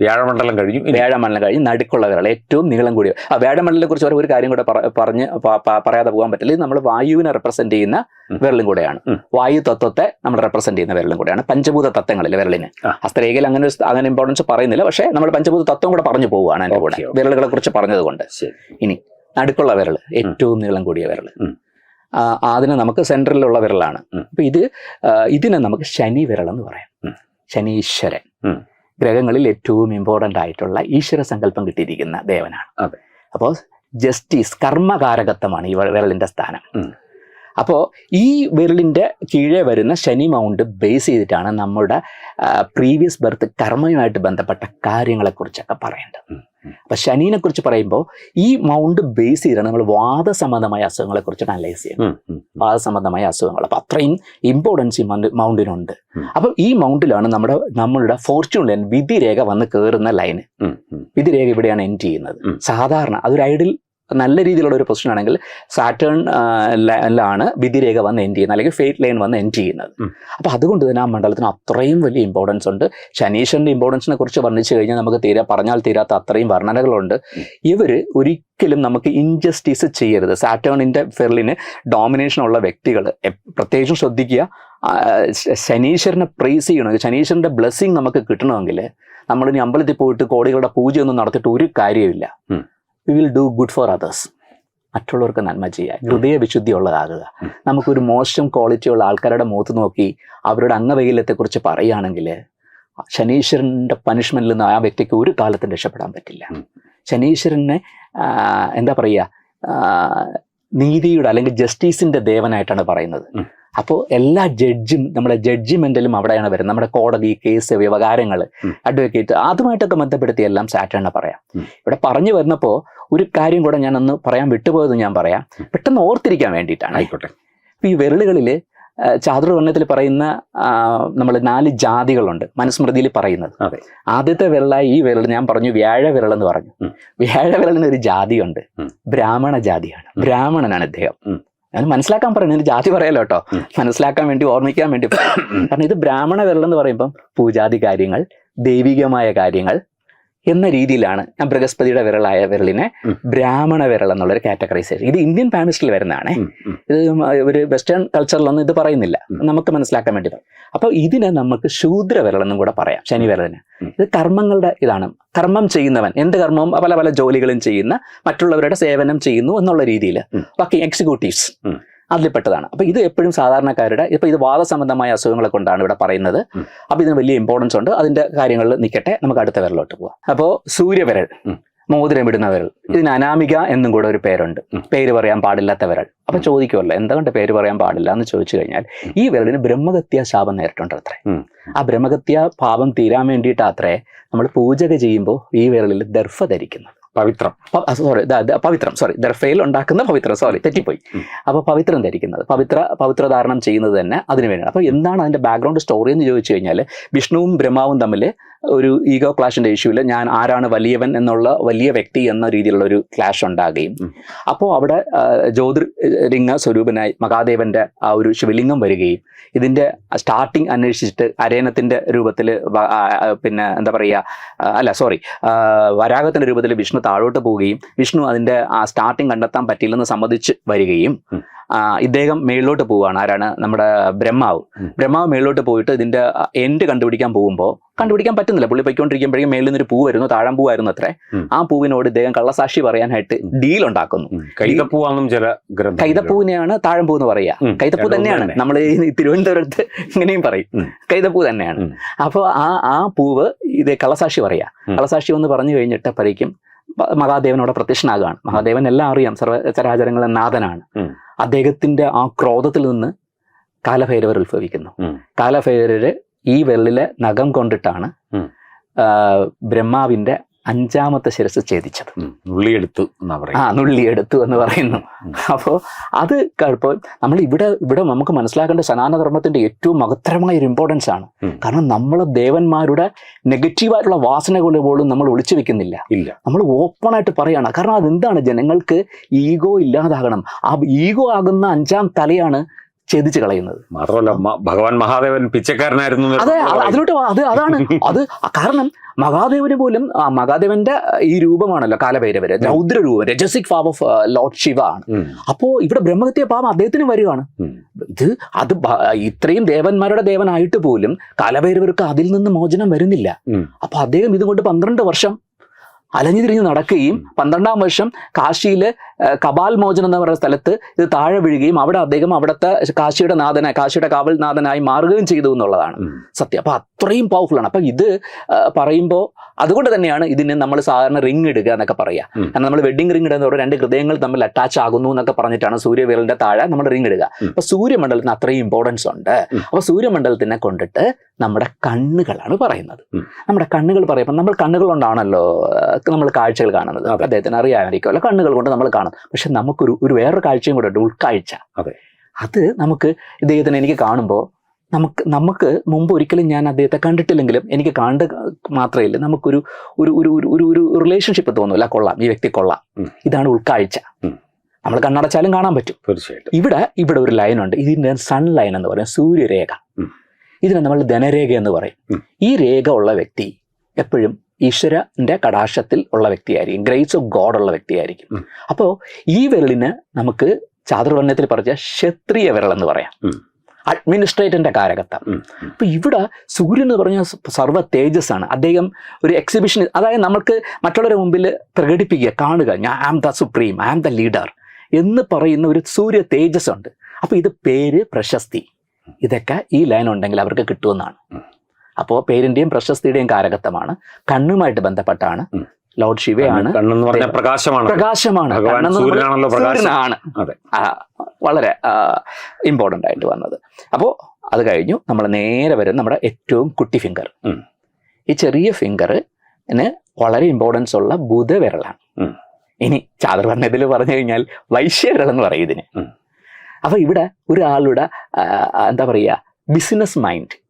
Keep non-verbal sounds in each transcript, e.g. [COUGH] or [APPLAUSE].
വ്യാഴമണ്ഡലം കഴിഞ്ഞു. വ്യാഴമണ്ഡലം കഴിഞ്ഞ് നടുക്കുള്ള വിരൽ ഏറ്റവും നീളം കൂടിയ ആ വ്യാഴമണ്ഡലത്തെ കുറിച്ച് ഒരു കാര്യം കൂടെ പറ- പറഞ്ഞ് പറയാതെ പോകാൻ പറ്റില്ല. ഇത് നമ്മൾ വായുവിനെ റെപ്രസെന്റ് ചെയ്യുന്ന. വിരലും കൂടെയാണ്. വായു തത്വത്തെ നമ്മൾ റെപ്രസെന്റ് ചെയ്യുന്ന വിരലും കൂടെയാണ്. പഞ്ചഭൂത തത്വങ്ങളിൽ വിരലിന്. ഹസ്തരേഖയിൽ അങ്ങനെ അങ്ങനെ ഇമ്പോർട്ടൻസ് പറയുന്നില്ല. പക്ഷേ നമ്മൾ പഞ്ചഭൂത തത്വം കൂടെ പറഞ്ഞു പോവുകയാണ് എന്റെ കൂടെ. വിരലുകളെ കുറിച്ച് പറഞ്ഞത് കൊണ്ട് ഇനി നടുക്കുള്ള വിരൽ ഏറ്റവും നീളം കൂടിയ വിരൽ. അതിനെ നമുക്ക് സെൻട്രലിലുള്ള വിരലാണ്. അപ്പൊ ഇത് ഇതിനെ നമുക്ക് ശനി വിരൽ എന്ന് പറയാം. ശനീശ്വരൻ. ഗ്രഹങ്ങളിൽ ഏറ്റവും ഇമ്പോർട്ടന്റ് ആയിട്ടുള്ള ഈശ്വര സങ്കല്പം കിട്ടിയിരിക്കുന്ന ദേവനാണ്. അപ്പോൾ ജസ്റ്റിസ് കർമ്മകാരകത്വമാണ് ഈ വിരലിന്റെ സ്ഥാനം. അപ്പോൾ ഈ വിരലിന്റെ കീഴെ വരുന്ന ശനി മൗണ്ട് ബേസ് ചെയ്തിട്ടാണ് നമ്മുടെ പ്രീവിയസ് ബർത്ത് കർമ്മയുമായിട്ട് ബന്ധപ്പെട്ട കാര്യങ്ങളെക്കുറിച്ചൊക്കെ പറയേണ്ടത്. അപ്പൊ ശനീനെ കുറിച്ച് പറയുമ്പോൾ ഈ മൗണ്ട് ബേസ് ചെയ്താണ് നമ്മൾ വാദസംബന്ധമായ അസുഖങ്ങളെ കുറിച്ചിട്ട് അനലൈസ് ചെയ്യുന്നത്. വാദസംബന്ധമായ അസുഖങ്ങൾ അപ്പൊ അത്രയും ഇമ്പോർട്ടൻസ് ഈ മൗണ്ട് മൗണ്ടിനുണ്ട്. അപ്പൊ ഈ മൗണ്ടിലാണ് നമ്മുടെ നമ്മളുടെ ഫോർച്യൂൺ ലൈൻ വിധിരേഖ വന്ന് കയറുന്ന ലൈന്. വിധിരേഖ ഇവിടെയാണ് എൻഡ് ചെയ്യുന്നത് സാധാരണ അതൊരു ഐഡിൽ നല്ല രീതിയിലുള്ള ഒരു പൊസിഷൻ ആണെങ്കിൽ സാറ്റേൺ ലാണ് വിധിരേഖ വന്ന് എൻഡ് ചെയ്യുന്നത് അല്ലെങ്കിൽ ഫേറ്റ് ലൈൻ വന്ന് എൻഡ് ചെയ്യുന്നത്. അപ്പോൾ അതുകൊണ്ട് തന്നെ ആ മണ്ഡലത്തിന് അത്രയും വലിയ ഇമ്പോർട്ടൻസ് ഉണ്ട്. ശനീശ്വരന്റെ ഇമ്പോർട്ടൻസിനെ കുറിച്ച് വർണിച്ചു കഴിഞ്ഞാൽ നമുക്ക് തീരെ പറഞ്ഞാൽ തീരാത്ത അത്രയും വർണനകളുണ്ട്. ഇവർ ഒരിക്കലും നമുക്ക് ഇൻജസ്റ്റിസ് ചെയ്യരുത്. സാറ്റേണിന്റെ ഫെറിലിന് ഡോമിനേഷൻ ഉള്ള വ്യക്തികൾ പ്രത്യേകിച്ചും ശ്രദ്ധിക്കുക. ശനീശ്വരനെ പ്രൈസ് ചെയ്യണമെങ്കിൽ ശനീശ്വരന്റെ ബ്ലെസ്സിങ് നമുക്ക് കിട്ടണമെങ്കിൽ നമ്മളിനി അമ്പലത്തിൽ പോയിട്ട് കോടികളുടെ പൂജയൊന്നും നടത്തിയിട്ട് ഒരു കാര്യമില്ല we will do good for others മറ്റുള്ളവർക്ക് നന്മ ചെയ്യുക ഹൃദയ വിശുദ്ധി ഉള്ളതാകുക. നമുക്കൊരു മോശം ക്വാളിറ്റി ഉള്ള ആൾക്കാരുടെ മുഖത്ത് നോക്കി അവരുടെ അംഗവൈകല്യത്തെക്കുറിച്ച് പറയുകയാണെങ്കിൽ ശനീശ്വരന്റെ പനിഷ്മെന്റിൽ നിന്ന് ആ വ്യക്തിക്ക് ഒരു കാലത്തും രക്ഷപ്പെടാൻ പറ്റില്ല. ശനീശ്വരനെ എന്താ പറയുക നീതിയുടെ അല്ലെങ്കിൽ ജസ്റ്റിസിന്റെ ദേവനായിട്ടാണ് പറയുന്നത്. അപ്പോൾ എല്ലാ ജഡ്ജും നമ്മുടെ ജഡ്ജ്മെന്റലും അവിടെയാണ് വരുന്നത്. നമ്മുടെ കോടതി കേസ് വ്യവഹാരങ്ങൾ അഡ്വക്കേറ്റ് അതുമായിട്ടൊക്കെ ബന്ധപ്പെടുത്തി എല്ലാം സാറ്റാണ് പറയാം. ഇവിടെ പറഞ്ഞു വരുന്നപ്പോൾ ഒരു കാര്യം കൂടെ ഞാൻ ഒന്ന് പറയാൻ വിട്ടുപോയത് ഞാൻ പറയാം. പെട്ടെന്ന് ഓർത്തിരിക്കാൻ വേണ്ടിയിട്ടാണ്. ആയിക്കോട്ടെ. ഈ വിരലുകളിൽ ചാതുർവർണത്തിൽ പറയുന്ന നമ്മൾ നാല് ജാതികളുണ്ട് മനുസ്മൃതിയിൽ പറയുന്നത്. അതെ. ആദ്യത്തെ വിരലായി ഈ വിരൽ ഞാൻ പറഞ്ഞു വ്യാഴ വിരൽ എന്ന് പറഞ്ഞു. വ്യാഴ വിരലിന് ഒരു ജാതിയുണ്ട് ബ്രാഹ്മണ ജാതിയാണ്. ബ്രാഹ്മണനാണ് അദ്ദേഹം. ഞാൻ മനസ്സിലാക്കാൻ പറയുന്നത് ജാതി പറയാലോ കേട്ടോ. മനസ്സിലാക്കാൻ വേണ്ടി ഓർമ്മിക്കാൻ വേണ്ടി. കാരണം ഇത് ബ്രാഹ്മണ വിരൽ എന്ന് പറയുമ്പം പൂജാതി കാര്യങ്ങൾ ദൈവികമായ കാര്യങ്ങൾ എന്ന രീതിയിലാണ് ഞാൻ ബൃഹസ്പതിയുടെ വിരലായ വിരലിനെ ഉം. ബ്രാഹ്മണ വിരൽ എന്നുള്ളൊരു കാറ്റഗറൈസേഷൻ ഇത് ഇന്ത്യൻ ഫാമിലിസ്റ്റിൽ വരുന്നതാണ്. ഇത് ഒരു വെസ്റ്റേൺ കൾച്ചറിലൊന്നും ഇത് പറയുന്നില്ല. നമുക്ക് മനസ്സിലാക്കാൻ വേണ്ടി പറയും അപ്പൊ ഇതിനെ നമുക്ക് ശൂദ്ര വിരലെന്നും കൂടെ പറയാം. ശനി വിരലിന് ഇത് കർമ്മങ്ങളുടെ ഇതാണ്. കർമ്മം ചെയ്യുന്നവൻ എന്ത് കർമ്മവും പല പല ജോലികളും ചെയ്യുന്ന മറ്റുള്ളവരുടെ സേവനം ചെയ്യുന്നു എന്നുള്ള രീതിയിൽ. ബാക്കി എക്സിക്യൂട്ടീവ്സ്. അതിൽപ്പെട്ടതാണ്. അപ്പൊ ഇത് എപ്പോഴും സാധാരണക്കാരുടെ ഇപ്പൊ ഇത് വാദസംബന്ധമായ അസുഖങ്ങളെ കൊണ്ടാണ് ഇവിടെ പറയുന്നത്. അപ്പോൾ അപ്പൊ ഇതിന് വലിയ ഇമ്പോർട്ടൻസ് ഉണ്ട്. അതിന്റെ കാര്യങ്ങളിൽ നിൽക്കട്ടെ. നമുക്ക് അടുത്ത വിരലോട്ട് പോവാം. അപ്പോ സൂര്യവിരൽ. മോതിരം ഇടുന്ന വിരൽ ഇതിന് അനാമിക എന്നും കൂടെ ഒരു പേരുണ്ട്. പേര് പറയാൻ പാടില്ലാത്ത വിരൽ. അപ്പൊ. ചോദിക്കുമല്ലോ എന്തുകൊണ്ട് പേര് പറയാൻ പാടില്ല എന്ന് ചോദിച്ചു കഴിഞ്ഞാൽ ഈ വിരലിന് ബ്രഹ്മഗത്യ ശാപം നേരിട്ടുണ്ട് അത്രേ. ആ ബ്രഹ്മഗത്യ പാപം തീരാൻ വേണ്ടിയിട്ട് അത്രേ നമ്മൾ പൂജക ചെയ്യുമ്പോൾ ഈ വിരലിൽ ദർഭ ധരിക്കുന്നത് പവിത്രം. സോറി പവിത്രം സോറി ദർഫയിൽ ഉണ്ടാക്കുന്ന പവിത്രം സോറി തെറ്റിപ്പോയി. അപ്പോൾ അപ്പൊ പവിത്രം ധരിക്കുന്നത് പവിത്ര പവിത്രധാരണം ചെയ്യുന്നത് തന്നെ അതിനു വേണ്ടിയാണ്. അപ്പൊ എന്താണ് അതിന്റെ ബാക്ക്ഗ്രൗണ്ട് സ്റ്റോറി എന്ന് ചോദിച്ചു കഴിഞ്ഞാൽ വിഷ്ണുവും ബ്രഹ്മാവും തമ്മിൽ ഒരു ഈഗോ ക്ലാഷിന്റെ ഇഷ്യൂവിൽ ഞാൻ ആരാണ് വലിയവൻ എന്നുള്ള വലിയ വ്യക്തി എന്ന രീതിയിലുള്ള ഒരു ക്ലാഷ് ഉണ്ടാകുകയും അപ്പോൾ അവിടെ ജ്യോതിർലിംഗ സ്വരൂപനായി മഹാദേവന്റെ ആ ഒരു ശിവലിംഗം വരികയും ഇതിന്റെ സ്റ്റാർട്ടിങ് അന്വേഷിച്ചിട്ട് അരയണത്തിന്റെ രൂപത്തിൽ പിന്നെ എന്താ പറയുക അല്ല സോറി വരാഹത്തിന്റെ രൂപത്തിൽ വിഷ്ണു താഴോട്ട് പോവുകയും വിഷ്ണു അതിന്റെ ആ സ്റ്റാർട്ടിങ് കണ്ടെത്താൻ പറ്റില്ലെന്ന് സമ്മതിച്ച് വരികയും ഇദ്ദേഹം മേളിലോട്ട് പോവുകയാണ്. ആരാണ്? നമ്മുടെ ബ്രഹ്മാവ്. ബ്രഹ്മാവ് മേളിലോട്ട് പോയിട്ട് ഇതിന്റെ എൻഡ് കണ്ടുപിടിക്കാൻ പോകുമ്പോൾ കണ്ടുപിടിക്കാൻ പറ്റുന്നില്ല. പുള്ളി പൊയ്ക്കൊണ്ടിരിക്കുമ്പോഴേക്കും മേളിൽ നിന്നൊരു പൂ വരുന്നു താഴം പൂവായിരുന്നു അത്രേ. ആ പൂവിനോട് ഇദ്ദേഹം കള്ളസാക്ഷി പറയാനായിട്ട് ഡീൽ ഉണ്ടാക്കുന്നു. കൈതപ്പൂവാണെന്നും ചില കൈതപ്പൂവിനെയാണ് താഴംപൂ എന്ന് പറയുക. കൈതപ്പൂ തന്നെയാണ്. നമ്മൾ ഈ തിരുവനന്തപുരത്ത് ഇങ്ങനെയും പറയും. കൈതപ്പൂ തന്നെയാണ്. അപ്പോൾ ആ ആ പൂവ് ഇത് കള്ളസാക്ഷി പറയാ. കള്ളസാക്ഷി എന്ന് പറഞ്ഞു കഴിഞ്ഞിട്ട് പരിക്കും മഹാദേവനോട് പ്രത്യക്ഷനാകുകയാണ് മഹാദേവൻ എല്ലാം അറിയാം. സർവ ചരാചരങ്ങളെ നാഥനാണ്. അദ്ദേഹത്തിന്റെ ആ ക്രോധത്തിൽ നിന്ന് കാലഭൈരവർ ഉത്ഭവിക്കുന്നു. കാലഭൈരവര് ഈ വെള്ളിലെ നഖം കൊണ്ടിട്ടാണ്. ബ്രഹ്മാവിന്റെ അഞ്ചാമത്തെ ശിരസ് ഛേദിച്ചത്. നുള്ളിയെടുത്തു ആ നുള്ളിയെടുത്തു എന്ന് പറയുന്നു. അപ്പോൾ അത് ഇപ്പോൾ നമ്മൾ ഇവിടെ ഇവിടെ നമുക്ക് മനസ്സിലാക്കേണ്ട സനാതനധർമ്മത്തിന്റെ ഏറ്റവും മഹത്തരമായ ഒരു ഇമ്പോർട്ടൻസ് ആണ്. കാരണം നമ്മൾ ദേവന്മാരുടെ നെഗറ്റീവായിട്ടുള്ള വാസനകൾ പോലും നമ്മൾ ഒളിച്ചു വെക്കുന്നില്ല. ഇല്ല. നമ്മൾ ഓപ്പൺ ആയിട്ട് പറയാണ്. കാരണം അതെന്താണ്? ജനങ്ങൾക്ക് ഈഗോ ഇല്ലാതാകണം. ആ ഈഗോ ആകുന്ന അഞ്ചാം തലയാണ് ഛേദിച്ച് കളയുന്നത്. മാത്രമല്ല ഭഗവാൻ മഹാദേവൻ പിച്ചക്കാരനായിരുന്നു അതെ അത് അതിലോട്ട് അത് അതാണ്. അത് കാരണം മഹാദേവന് പോലും മഹാദേവന്റെ ഈ രൂപമാണല്ലോ കാലഭൈരവര് രൗദ്ര രൂപം rajasic form of Lord Shiva ആണ്. അപ്പോ ഇവിടെ ബ്രഹ്മഹത്യ പാപം അദ്ദേഹത്തിന് വരികയാണ് ഇത് അത് ഇത്രയും ദേവന്മാരുടെ ദേവനായിട്ട് പോലും കാലഭൈരവർക്ക് അതിൽ നിന്ന് മോചനം വരുന്നില്ല. അപ്പൊ അദ്ദേഹം ഇതുകൊണ്ട് പന്ത്രണ്ട് വർഷം അലഞ്ഞു തിരിഞ്ഞ് നടക്കുകയും പന്ത്രണ്ടാം വർഷം കാശിയിൽ കപാൽ മോചനം എന്ന് പറയുന്ന സ്ഥലത്ത് ഇത് താഴെ വീഴുകയും അവിടെ അദ്ദേഹം അവിടുത്തെ കാശിയുടെ നാഥനായി കാശിയുടെ കാവൽ നാഥനായി മാറുകയും ചെയ്തു എന്നുള്ളതാണ് സത്യം. അപ്പൊ അത്രയും പവർഫുൾ ആണ്. അപ്പൊ ഇത് പറയുമ്പോൾ അതുകൊണ്ട് തന്നെയാണ് ഇതിന് നമ്മൾ സാധാരണ റിങ് ഇടുക എന്നൊക്കെ പറയുക കാരണം നമ്മൾ വെഡിങ് റിങ് ഇടുന്നതോടെ രണ്ട് ഹൃദയങ്ങൾ തമ്മിൽ അറ്റാച്ച് ആകുന്നു എന്നൊക്കെ പറഞ്ഞിട്ടാണ് സൂര്യവിരലിന്റെ താഴെ നമ്മൾ റിങ് ഇടുക. അപ്പൊ സൂര്യമണ്ഡലത്തിന് അത്രയും ഇമ്പോർട്ടൻസ് ഉണ്ട്. അപ്പൊ സൂര്യമണ്ഡലത്തിനെ കൊണ്ടിട്ട് നമ്മുടെ കണ്ണുകളാണ് പറയുന്നത്. നമ്മുടെ കണ്ണുകൾ പറയുമ്പോൾ നമ്മൾ കണ്ണുകൾ കൊണ്ടാണല്ലോ നമ്മൾ കാഴ്ചകൾ കാണുന്നത്. അദ്ദേഹത്തിന് അറിയാമായിരിക്കുമല്ലോ കണ്ണുകൾ കൊണ്ട് നമ്മൾ കാണും പക്ഷെ നമുക്കൊരു ഒരു വേറൊരു കാഴ്ചയും കൂടെ ഉണ്ട് ഉൾക്കാഴ്ച. അതെ. അത് നമുക്ക് ഇദ്ദേഹത്തിന് എനിക്ക് കാണുമ്പോൾ നമുക്ക് നമുക്ക് മുമ്പ് ഒരിക്കലും ഞാൻ അദ്ദേഹത്തെ കണ്ടിട്ടില്ലെങ്കിലും എനിക്ക് കണ്ട് മാത്രമല്ല നമുക്കൊരു ഒരു ഒരു ഒരു ഒരു ഒരു റിലേഷൻഷിപ്പ് തോന്നുന്നില്ല കൊള്ളാം. ഈ വ്യക്തി കൊള്ളാം. ഇതാണ് ഉൾക്കാഴ്ച. നമ്മൾ കണ്ണടച്ചാലും കാണാൻ പറ്റും. തീർച്ചയായിട്ടും. ഇവിടെ ഇവിടെ ഒരു ലൈനുണ്ട് ഇതിന്റെ സൺ ലൈൻ എന്ന് പറയുന്നത് സൂര്യരേഖ. ഇതിനെ നമ്മൾ ധനരേഖ എന്ന് പറയും. ഈ രേഖ ഉള്ള വ്യക്തി എപ്പോഴും ഈശ്വരന്റെ കടാക്ഷത്തിൽ ഉള്ള വ്യക്തിയായിരിക്കും ഗ്രേസ് ഓഫ് ഗോഡ് ഉള്ള വ്യക്തിയായിരിക്കും. അപ്പോൾ ഈ വിരലിന് നമുക്ക് ചാതുർവർണയത്തിൽ പറഞ്ഞ ക്ഷത്രിയ വിരൽ എന്ന് പറയാം. അഡ്മിനിസ്ട്രേറ്ററിന്റെ കാരകത്വം. അപ്പൊ ഇവിടെ സൂര്യൻ എന്ന് പറഞ്ഞ സർവ തേജസ് ആണ് അദ്ദേഹം ഒരു എക്സിബിഷൻ അതായത് നമുക്ക് മറ്റുള്ളവരുടെ മുമ്പിൽ പ്രകടിപ്പിക്കുക കാണുക ഞാൻ am the supreme I am the leader എന്ന് പറയുന്ന ഒരു സൂര്യ തേജസ് ഉണ്ട് അപ്പൊ ഇത് പേര് പ്രശസ്തി ഇതൊക്കെ ഈ ലൈൻ ഉണ്ടെങ്കിൽ അവർക്ക് കിട്ടുമെന്നാണ്. അപ്പോ അപ്പോൾ പേരിന്റെയും പ്രശസ്തിയുടെയും കാരകത്വമാണ് കണ്ണുമായിട്ട് ബന്ധപ്പെട്ടാണ്. ലോർഡ് ശിവയാണ് കണ്ണെന്ന് പറഞ്ഞ പ്രകാശമാണ്. പ്രകാശമാണ്. സൂര്യനാണ്. വളരെ ഇമ്പോർട്ടന്റ് ആയിട്ട് വന്നത്. അപ്പോ അത് കഴിഞ്ഞു. നമ്മൾ നേരെ വരും നമ്മുടെ ഏറ്റവും കുട്ടി ഫിംഗർ ഈ ചെറിയ ഫിംഗറിന് വളരെ ഇമ്പോർട്ടൻസ് ഉള്ള ബുധവിരലാണ് ഇനി ഇനി പറഞ്ഞതിൽ പറഞ്ഞു കഴിഞ്ഞാൽ വൈശ്യവിരൽ എന്ന് പറയും ഇതിന്. ഉം. അപ്പൊ ഇവിടെ ഒരാളുടെ എന്താ പറയുക ബിസിനസ് മൈൻഡ്.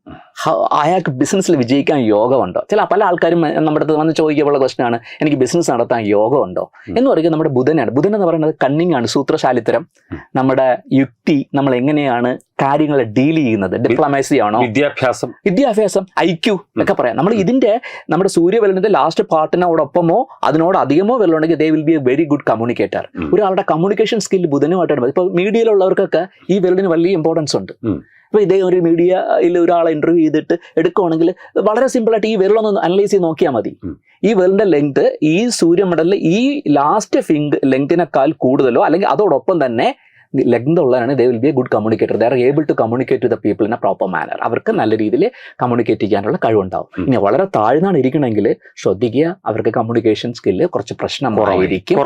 അയാൾക്ക് ബിസിനസ്സിൽ വിജയിക്കാൻ യോഗമുണ്ടോ? ചില പല ആൾക്കാരും നമ്മുടെ അടുത്ത് വന്ന് ചോദിക്കാനുള്ള ക്വസ്റ്റനാണ് എനിക്ക് ബിസിനസ് നടത്താൻ യോഗമുണ്ടോ? എന്ന് പറയുന്നത് നമ്മുടെ ബുധനാണ്. ബുധൻ എന്ന് പറയുന്നത് കണ്ണിങ് ആണ് സൂത്രശാലിത്തരം നമ്മുടെ യുക്തി നമ്മൾ എങ്ങനെയാണ് കാര്യങ്ങളെ ഡീൽ ചെയ്യുന്നത്? ഡിപ്ലോമാസി ആണോ? വിദ്യാഭ്യാസം. വിദ്യാഭ്യാസം ഐക്യു ഒക്കെ പറയാം. നമ്മൾ ഇതിന്റെ നമ്മുടെ സൂര്യവലനത്തിന്റെ ലാസ്റ്റ് പാർട്ടിനോടൊപ്പമോ അതിനോട് അധികമോ വല്ലതുണ്ടെങ്കിൽ they will be a very good communicator ഒരാളുടെ കമ്മ്യൂണിക്കേഷൻ സ്കിൽ ബുധനുമായിട്ടാണ്. ഇപ്പൊ മീഡിയയിലുള്ളവർക്കൊക്കെ ഈ വെരലിന് വലിയ ഇമ്പോർട്ടൻസ് ഉണ്ട്. ഉം. ഇദ്ദേഹം ഒരു മീഡിയയിൽ ഒരാളെ ഇന്റർവ്യൂ ചെയ്തിട്ട് എടുക്കുവാണെങ്കിൽ വളരെ സിമ്പിളായിട്ട് ഈ വിരലൊന്ന് അനലൈസ് ചെയ്ത് നോക്കിയാൽ മതി. ഈ വിരലിന്റെ ലെങ്ത് ഈ സൂര്യമണ്ഡലിൽ ഈ ലാസ്റ്റ് ഫിംഗ് ലെങ്തിനേക്കാൾ കൂടുതലോ അല്ലെങ്കിൽ അതോടൊപ്പം തന്നെ ലെങ്ത് ഉള്ളതാണ് they will be a good communicator they are able to communicate to the people in a proper manner അവർക്ക് നല്ല രീതിയിൽ കമ്മ്യൂണിക്കേറ്റ് ചെയ്യാനുള്ള കഴിവുണ്ടാവും. ഇനി വളരെ താഴ്ന്നാണ് ഇരിക്കണമെങ്കിൽ ശ്രദ്ധിക്കുക. അവർക്ക് കമ്മ്യൂണിക്കേഷൻ സ്കില്ല് കുറച്ച് പ്രശ്നം കുറവായിരിക്കും.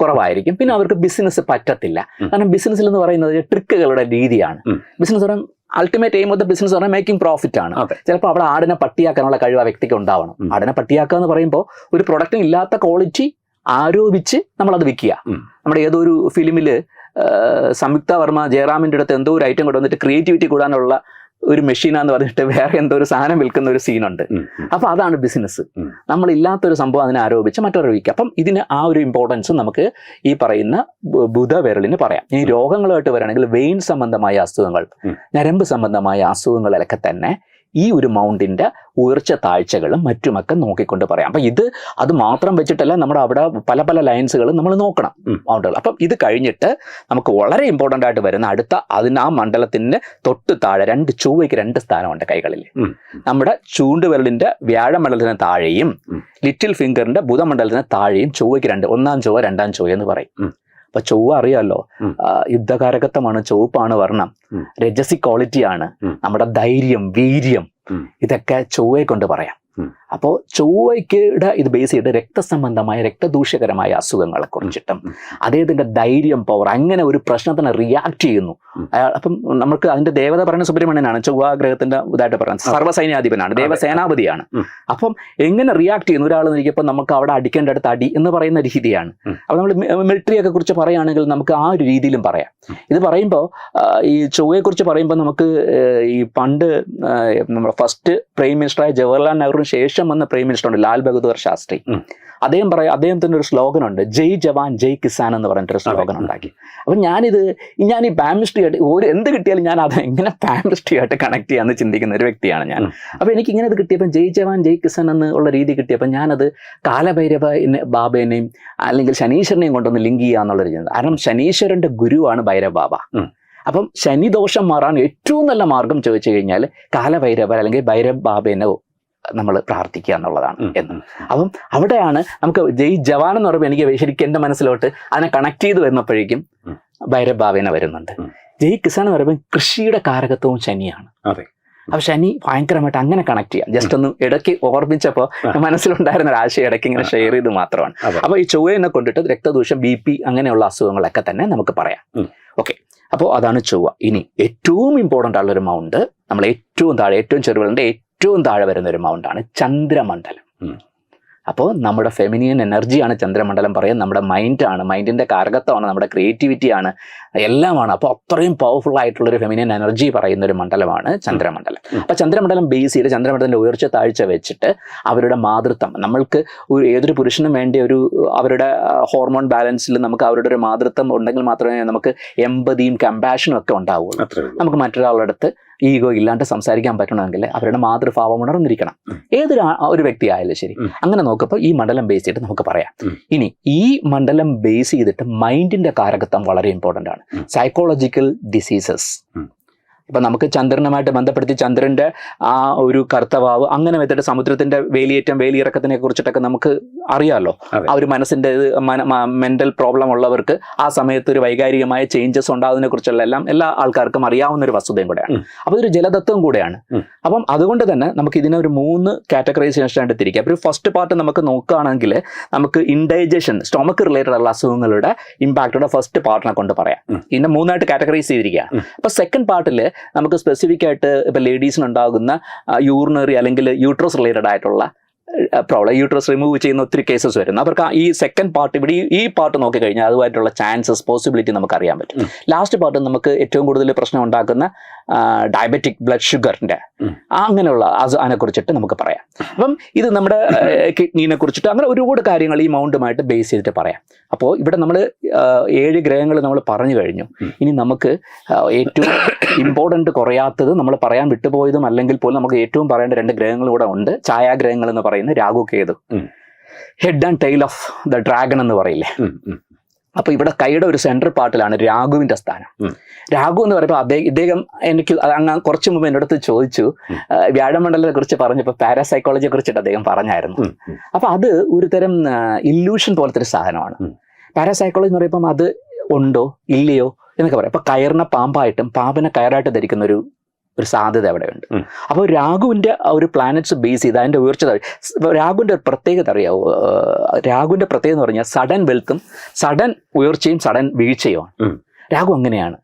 കുറവായിരിക്കും. പിന്നെ അവർക്ക് ബിസിനസ് പറ്റത്തില്ല. കാരണം ബിസിനസ്സിൽ എന്ന് പറയുന്നത് ട്രിക്കുകളുടെ രീതിയാണ്. ബിസിനസ് പറയാൻ ultimate aim of the business പറഞ്ഞാൽ മേക്കിംഗ് പ്രോഫിറ്റ് ആണ്. ചിലപ്പോൾ അവിടെ ആടിനെ പട്ടിയാക്കാനുള്ള കഴിവ് ആ വ്യക്തിക്ക് ഉണ്ടാവണം. ആടിനെ പട്ടിയാക്കുക എന്ന് പറയുമ്പോൾ ഒരു പ്രൊഡക്റ്റിന് ഇല്ലാത്ത ക്വാളിറ്റി ആരോപിച്ച് നമ്മൾ അത് വിൽക്കുക. നമ്മുടെ ഏതോ ഒരു ഫിലിമിൽ സംയുക്ത വർമ്മ ജയറാമിന്റെ അടുത്ത് എന്തോ ഒരു ഐറ്റം കൊണ്ടുവന്നിട്ട് ക്രിയേറ്റിവിറ്റി കൂടാനുള്ള ഒരു മെഷീനാന്ന് പറഞ്ഞിട്ട് വേറെ എന്തോ ഒരു സാധനം വിൽക്കുന്ന ഒരു സീനുണ്ട്. അപ്പോൾ അതാണ് ബിസിനസ്. നമ്മളില്ലാത്തൊരു സംഭവം അതിനെ ആരോപിച്ച് മറ്റൊരു വിൽക്കുക അപ്പം ഇതിന് ആ ഒരു ഇമ്പോർട്ടൻസ് നമുക്ക് ഈ പറയുന്ന ബുധവിരലിന് പറയാം. ഈ രോഗങ്ങളുമായിട്ട് വരികയാണെങ്കിൽ വെയിൻ സംബന്ധമായ അസുഖങ്ങൾ. ഞരമ്പ് സംബന്ധമായ അസുഖങ്ങളിലൊക്കെ തന്നെ ഈ ഒരു മൗണ്ടിന്റെ ഉയർച്ച താഴ്ചകളും മറ്റുമൊക്കെ നോക്കിക്കൊണ്ട് പറയാം അപ്പം ഇത് അത് മാത്രം വെച്ചിട്ടല്ല നമ്മുടെ അവിടെ പല പല ലൈൻസുകൾ നമ്മൾ നോക്കണം മൗണ്ടുകൾ അപ്പം ഇത് കഴിഞ്ഞിട്ട് നമുക്ക് വളരെ ഇമ്പോർട്ടന്റ് ആയിട്ട് വരുന്ന അടുത്ത അതിന് ആ മണ്ഡലത്തിന് തൊട്ട് താഴെ രണ്ട് ചൊവ്വയ്ക്ക് രണ്ട് സ്ഥാനമുണ്ട് കൈകളിൽ. നമ്മുടെ ചൂണ്ടുവിരലിന്റെ വ്യാഴമണ്ഡലത്തിന് താഴെയും. ലിറ്റിൽ ഫിംഗറിന്റെ ബുധമണ്ഡലത്തിന് താഴെയും ചൊവ്വയ്ക്ക് രണ്ട് ഒന്നാം ചൊവ്വ രണ്ടാം ചൊവ്വ എന്ന് പറയും. അപ്പൊ ചൊവ്വ അറിയാലോ? യുദ്ധകാരകത്വമാണ് ചുവപ്പാണ് വർണം. രജസി ക്വാളിറ്റിയാണ്. നമ്മുടെ ധൈര്യം വീര്യം ഇതൊക്കെ ചൊവ്വയെ കൊണ്ട് പറയാം. അപ്പോൾ ചൊവ്വയ്ക്കയുടെ ഇത് ബേസ് ചെയ്ത് രക്തസംബന്ധമായ രക്തദൂഷ്യകരമായ അസുഖങ്ങളെ കുറിച്ചിട്ടും. അദ്ദേഹത്തിന്റെ ധൈര്യം പവർ അങ്ങനെ ഒരു പ്രശ്നത്തിന് റിയാക്ട് ചെയ്യുന്നു. അയാൾ അപ്പം നമുക്ക് അതിന്റെ ദേവത പറയുന്ന സുബ്രഹ്മണ്യനാണ്. ചൊവ്വ ഗ്രഹത്തിന്റെ ഇതായിട്ട് പറയുന്നത്. സർവസൈന്യാധിപനാണ്. ദേവസേനാപതിയാണ്. അപ്പം എങ്ങനെ റിയാക്ട് ചെയ്യുന്നു? ഒരാൾ നിൽക്കുമ്പോൾ നമുക്ക് അവിടെ അടിക്കേണ്ട അടുത്ത് അടി എന്ന് പറയുന്ന രീതിയാണ്. അപ്പോൾ നമ്മൾ മിലിറ്ററിയൊക്കെ കുറിച്ച് പറയുകയാണെങ്കിൽ നമുക്ക് ആ ഒരു രീതിയിലും പറയാം. ഇത് പറയുമ്പോൾ ഈ ചൊവ്വയെക്കുറിച്ച് പറയുമ്പോൾ നമുക്ക് ഈ പണ്ട് നമ്മുടെ ഫസ്റ്റ് പ്രൈം മിനിസ്റ്ററായ ജവഹർലാൽ നെഹ്റുവിന് ശേഷം ശേഷം വന്ന പ്രൈം മിനിസ്റ്റർ ഉണ്ട് ലാൽ ബഹദൂർ ശാസ്ത്രി. അദ്ദേഹം പറയാം അദ്ദേഹത്തിന്റെ ഒരു സ്ലോഗൻ ഉണ്ട് ജയ് ജവാൻ ജയ് കിസാൻ എന്ന് പറഞ്ഞിട്ടൊരു സ്ലോഗൻ. ഉണ്ടാക്കി അപ്പം ഞാനിത് ഞാൻ ഈ പാമിസ്ട്രി ആയിട്ട് ഒരു എന്ത് കിട്ടിയാലും ഞാൻ അത് എങ്ങനെ പാമിസ്ട്രി ആയിട്ട് കണക്ട് ചെയ്യാന്ന് ചിന്തിക്കുന്ന ഒരു വ്യക്തിയാണ് ഞാൻ അപ്പോൾ എനിക്ക് ഇങ്ങനെ അത് കിട്ടിയപ്പോൾ ജയ് ജവാൻ ജയ് കിസാൻ എന്ന് ഉള്ള രീതി കിട്ടിയപ്പോൾ ഞാനത് കാലഭൈരവ ബാബേനെയും അല്ലെങ്കിൽ ശനീശ്വരനെയും കൊണ്ടൊന്ന് ലിങ്ക് ചെയ്യുക എന്നുള്ള രീതി കാരണം ശനീശ്വരന്റെ ഗുരുവാണ് ഭൈരവ ബാബ. അപ്പം ശനിദോഷം മാറാൻ ഏറ്റവും നല്ല മാർഗം ചോദിച്ചു കഴിഞ്ഞാൽ കാലഭൈരവ അല്ലെങ്കിൽ ഭൈരവ് ബാബേനെ നമ്മൾ പ്രാർത്ഥിക്കുക എന്നുള്ളതാണ്. എന്ന്. അപ്പം അവിടെയാണ് നമുക്ക് ജയ് ജവാൻ എന്ന് പറയുമ്പോൾ എനിക്ക് ശരിക്കും എന്റെ മനസ്സിലോട്ട് അതിനെ കണക്ട് ചെയ്ത് വരുന്നപ്പോഴേക്കും ഭൈരഭാവേന ഭൈരവ് വരുന്നുണ്ട്. ജയ് കിസാൻ എന്ന് പറയുമ്പോൾ കൃഷിയുടെ കാരകത്വവും ശനിയാണ്. അതെ. അപ്പൊ ശനി ഭയങ്കരമായിട്ട് അങ്ങനെ കണക്ട് ചെയ്യാം. ജസ്റ്റ് ഒന്ന് ഇടയ്ക്ക് ഓർമ്മിച്ചപ്പോൾ ആ. മനസ്സിലുണ്ടായിരുന്ന ഒരു ആശയം ഇടയ്ക്ക് ഇങ്ങനെ ഷെയർ ചെയ്ത് മാത്രമാണ്. അപ്പൊ ഈ ചൊവ്വയെന്നെ കൊണ്ടിട്ട് രക്തദൂഷം ബി പി അങ്ങനെയുള്ള അസുഖങ്ങളൊക്കെ തന്നെ നമുക്ക് പറയാം. ഓക്കെ അപ്പോൾ അതാണ് ചൊവ്വ. ഇനി ഏറ്റവും ഇമ്പോർട്ടന്റ് ആയുള്ളൊരു മൗണ്ട് നമ്മൾ ഏറ്റവും താഴെ ഏറ്റവും ചെറുവലിന്റെ ഏറ്റവും താഴെ വരുന്ന ഒരു മൗണ്ടാണ് ചന്ദ്രമണ്ഡലം. അപ്പോൾ നമ്മുടെ ഫെമിനിയൻ എനർജിയാണ് ചന്ദ്രമണ്ഡലം പറയുന്നത്. നമ്മുടെ മൈൻഡാണ് മൈൻഡിന്റെ കാരകത്വമാണ് നമ്മുടെ ക്രിയേറ്റിവിറ്റിയാണ് എല്ലാമാണ്. അപ്പോൾ അത്രയും പവർഫുൾ ആയിട്ടുള്ള ഒരു ഫെമിനിയൻ എനർജി പറയുന്ന ഒരു മണ്ഡലമാണ് ചന്ദ്രമണ്ഡലം. അപ്പോൾ ചന്ദ്രമണ്ഡലം ബേസ് ചെയ്ത് ചന്ദ്രമണ്ഡലത്തിന്റെ ഉയർച്ച താഴ്ച വെച്ചിട്ട് അവരുടെ മാതൃത്വം നമ്മൾക്ക് ഒരു ഏതൊരു പുരുഷനും വേണ്ടി ഒരു അവരുടെ ഹോർമോൺ ബാലൻസിൽ നമുക്ക് അവരുടെ ഒരു മാതൃത്വം ഉണ്ടെങ്കിൽ മാത്രമേ നമുക്ക് എമ്പതിയും കമ്പാഷനും ഒക്കെ ഉള്ളൂ. നമുക്ക് മറ്റൊരാളുടെ അടുത്ത് ഈഗോ ഇല്ലാണ്ട് സംസാരിക്കാൻ പറ്റണമെങ്കിൽ അവരുടെ മാതൃഭാവം ഉണർന്നിരിക്കണം. ഏതൊരു ഒരു വ്യക്തി ആയാലും ശരി അങ്ങനെ നോക്കുമ്പോൾ ഈ മണ്ഡലം ബേസ് ചെയ്തിട്ട് നമുക്ക് പറയാം. ഇനി ഈ മണ്ഡലം ബേസ് ചെയ്തിട്ട് മൈൻഡിന്റെ കാരകത്വം വളരെ ഇമ്പോർട്ടന്റ് ആണ്. Psychological diseases. ഇപ്പൊ നമുക്ക് ചന്ദ്രനുമായിട്ട് ബന്ധപ്പെടുത്തി ചന്ദ്രന്റെ ആ ഒരു കർത്തവാവ് അങ്ങനെ വെച്ചിട്ട് സമുദ്രത്തിന്റെ വേലിയേറ്റം വേലിയിറക്കത്തിനെ കുറിച്ചിട്ടൊക്കെ നമുക്ക് അറിയാമല്ലോ ആ ഒരു മനസ്സിന്റെ മെന്റൽ പ്രോബ്ലം ഉള്ളവർക്ക് ആ സമയത്ത് ഒരു വൈകാരികമായ ചേഞ്ചസ് ഉണ്ടാകുന്നതിനെ കുറിച്ചുള്ള എല്ലാം എല്ലാ ആൾക്കാർക്കും അറിയാവുന്ന ഒരു വസ്തുതയും കൂടെയാണ്. അപ്പോൾ ഇതൊരു ജലതത്വം കൂടെയാണ്. അപ്പം അതുകൊണ്ട് തന്നെ നമുക്ക് ഇതിനെ ഒരു മൂന്ന് കാറ്റഗറൈസേഷൻ ആയിട്ട് തിരിക്കാം. അപ്പോൾ ഒരു ഫസ്റ്റ് പാർട്ട് നമുക്ക് നോക്കുകയാണെങ്കിൽ നമുക്ക് ഇൻഡൈജഷൻ സ്റ്റൊമക്ക് റിലേറ്റഡ് ഉള്ള അസുഖങ്ങളുടെ ഇമ്പാക്റ്റോടെ ഫസ്റ്റ് പാർട്ടിനെ കൊണ്ട് പറയാം. ഇതിനെ മൂന്നായിട്ട് കാറ്റഗറൈസ് ചെയ്തിരിക്കുകയാണ്. അപ്പോൾ സെക്കൻഡ് പാർട്ടിൽ നമുക്ക് സ്പെസിഫിക് ആയിട്ട് ഇപ്പൊ ലേഡീസിനുണ്ടാകുന്ന യൂറിനറി അല്ലെങ്കിൽ യൂട്രസ് റിലേറ്റഡ് ആയിട്ടുള്ള പ്രോബ്ലം യൂട്രസ് റിമൂവ് ചെയ്യുന്ന ഒത്തിരി കേസസ് വരുന്നു. അവർക്ക് ആ ഈ സെക്കൻഡ് പാർട്ട് ഇവിടെ ഈ- പാർട്ട് നോക്കിക്കഴിഞ്ഞാൽ അതുമായിട്ടുള്ള ചാൻസസ് പോസിബിലിറ്റി നമുക്ക് അറിയാൻ പറ്റും ലാസ്റ്റ് പാർട്ട് നമുക്ക് ഏറ്റവും കൂടുതൽ പ്രശ്നം ഉണ്ടാക്കുന്ന ഡയബറ്റിക് ബ്ലഡ് ഷുഗറിന്റെ അങ്ങനെയുള്ള അത് അതിനെ കുറിച്ചിട്ട് നമുക്ക് പറയാം. അപ്പം ഇത് നമ്മുടെ കിഡ്നീനെ കുറിച്ചിട്ട് അങ്ങനെ ഒരുപാട് കാര്യങ്ങൾ ഈ മൗണ്ടുമായിട്ട് ബേസ് ചെയ്തിട്ട് പറയാം. അപ്പോൾ ഇവിടെ നമ്മൾ ഏഴ് ഗ്രഹങ്ങൾ നമ്മൾ പറഞ്ഞു കഴിഞ്ഞു. ഇനി നമുക്ക് ഏറ്റവും ഇമ്പോർട്ടന്റ് കുറയാത്തത് നമ്മൾ പറയാൻ വിട്ടുപോയതും അല്ലെങ്കിൽ പോലും നമുക്ക് ഏറ്റവും പറയേണ്ട രണ്ട് ഗ്രഹങ്ങൾ കൂടെ ഉണ്ട്. ഛായാഗ്രഹങ്ങൾ എന്ന് പറയുന്ന Rahu Ketu. Head and tail of the dragon എന്ന് പറയില്ലേ. അപ്പൊ ഇവിടെ കൈയുടെ ഒരു സെൻട്രൽ പാർട്ടിലാണ് രാഘുവിന്റെ സ്ഥാനം. രാഘു എന്ന് പറയുമ്പോൾ അദ്ദേഹം ഇദ്ദേഹം എനിക്ക് അങ്ങ് കുറച്ച് മുമ്പ് എന്റെ അടുത്ത് ചോദിച്ചു. വ്യാഴമണ്ഡലത്തെ കുറിച്ച് പറഞ്ഞപ്പോൾ പാരാസൈക്കോളജിയെ കുറിച്ചിട്ട് അദ്ദേഹം പറഞ്ഞായിരുന്നു. അപ്പൊ അത് ഒരു തരം ഇല്യൂഷൻ പോലത്തെ ഒരു സാധനമാണ്. പാരാസൈക്കോളജി എന്ന് പറയുമ്പോൾ അത് ഉണ്ടോ? ഇല്ലയോ? എന്നൊക്കെ പറയാം. അപ്പൊ കയറിനെ പാമ്പായിട്ടും പാമ്പിനെ കയറായിട്ട് ധരിക്കുന്ന ഒരു ഒരു സാധ്യത അവിടെയുണ്ട്. അപ്പോൾ രാഘുവിന്റെ ആ ഒരു പ്ലാനറ്റ്സ് ബേസ് ചെയ്ത് അതിന്റെ ഉയർച്ച രാഘുവിന്റെ ഒരു പ്രത്യേകത അറിയാവോ ആ, രാഘുവിന്റെ പ്രത്യേകത എന്ന് പറഞ്ഞാൽ സഡൻ വെൽത്തും സഡൻ ഉയർച്ചയും സഡൻ വീഴ്ചയുമാണ്. രാഘു അങ്ങനെയാണ്.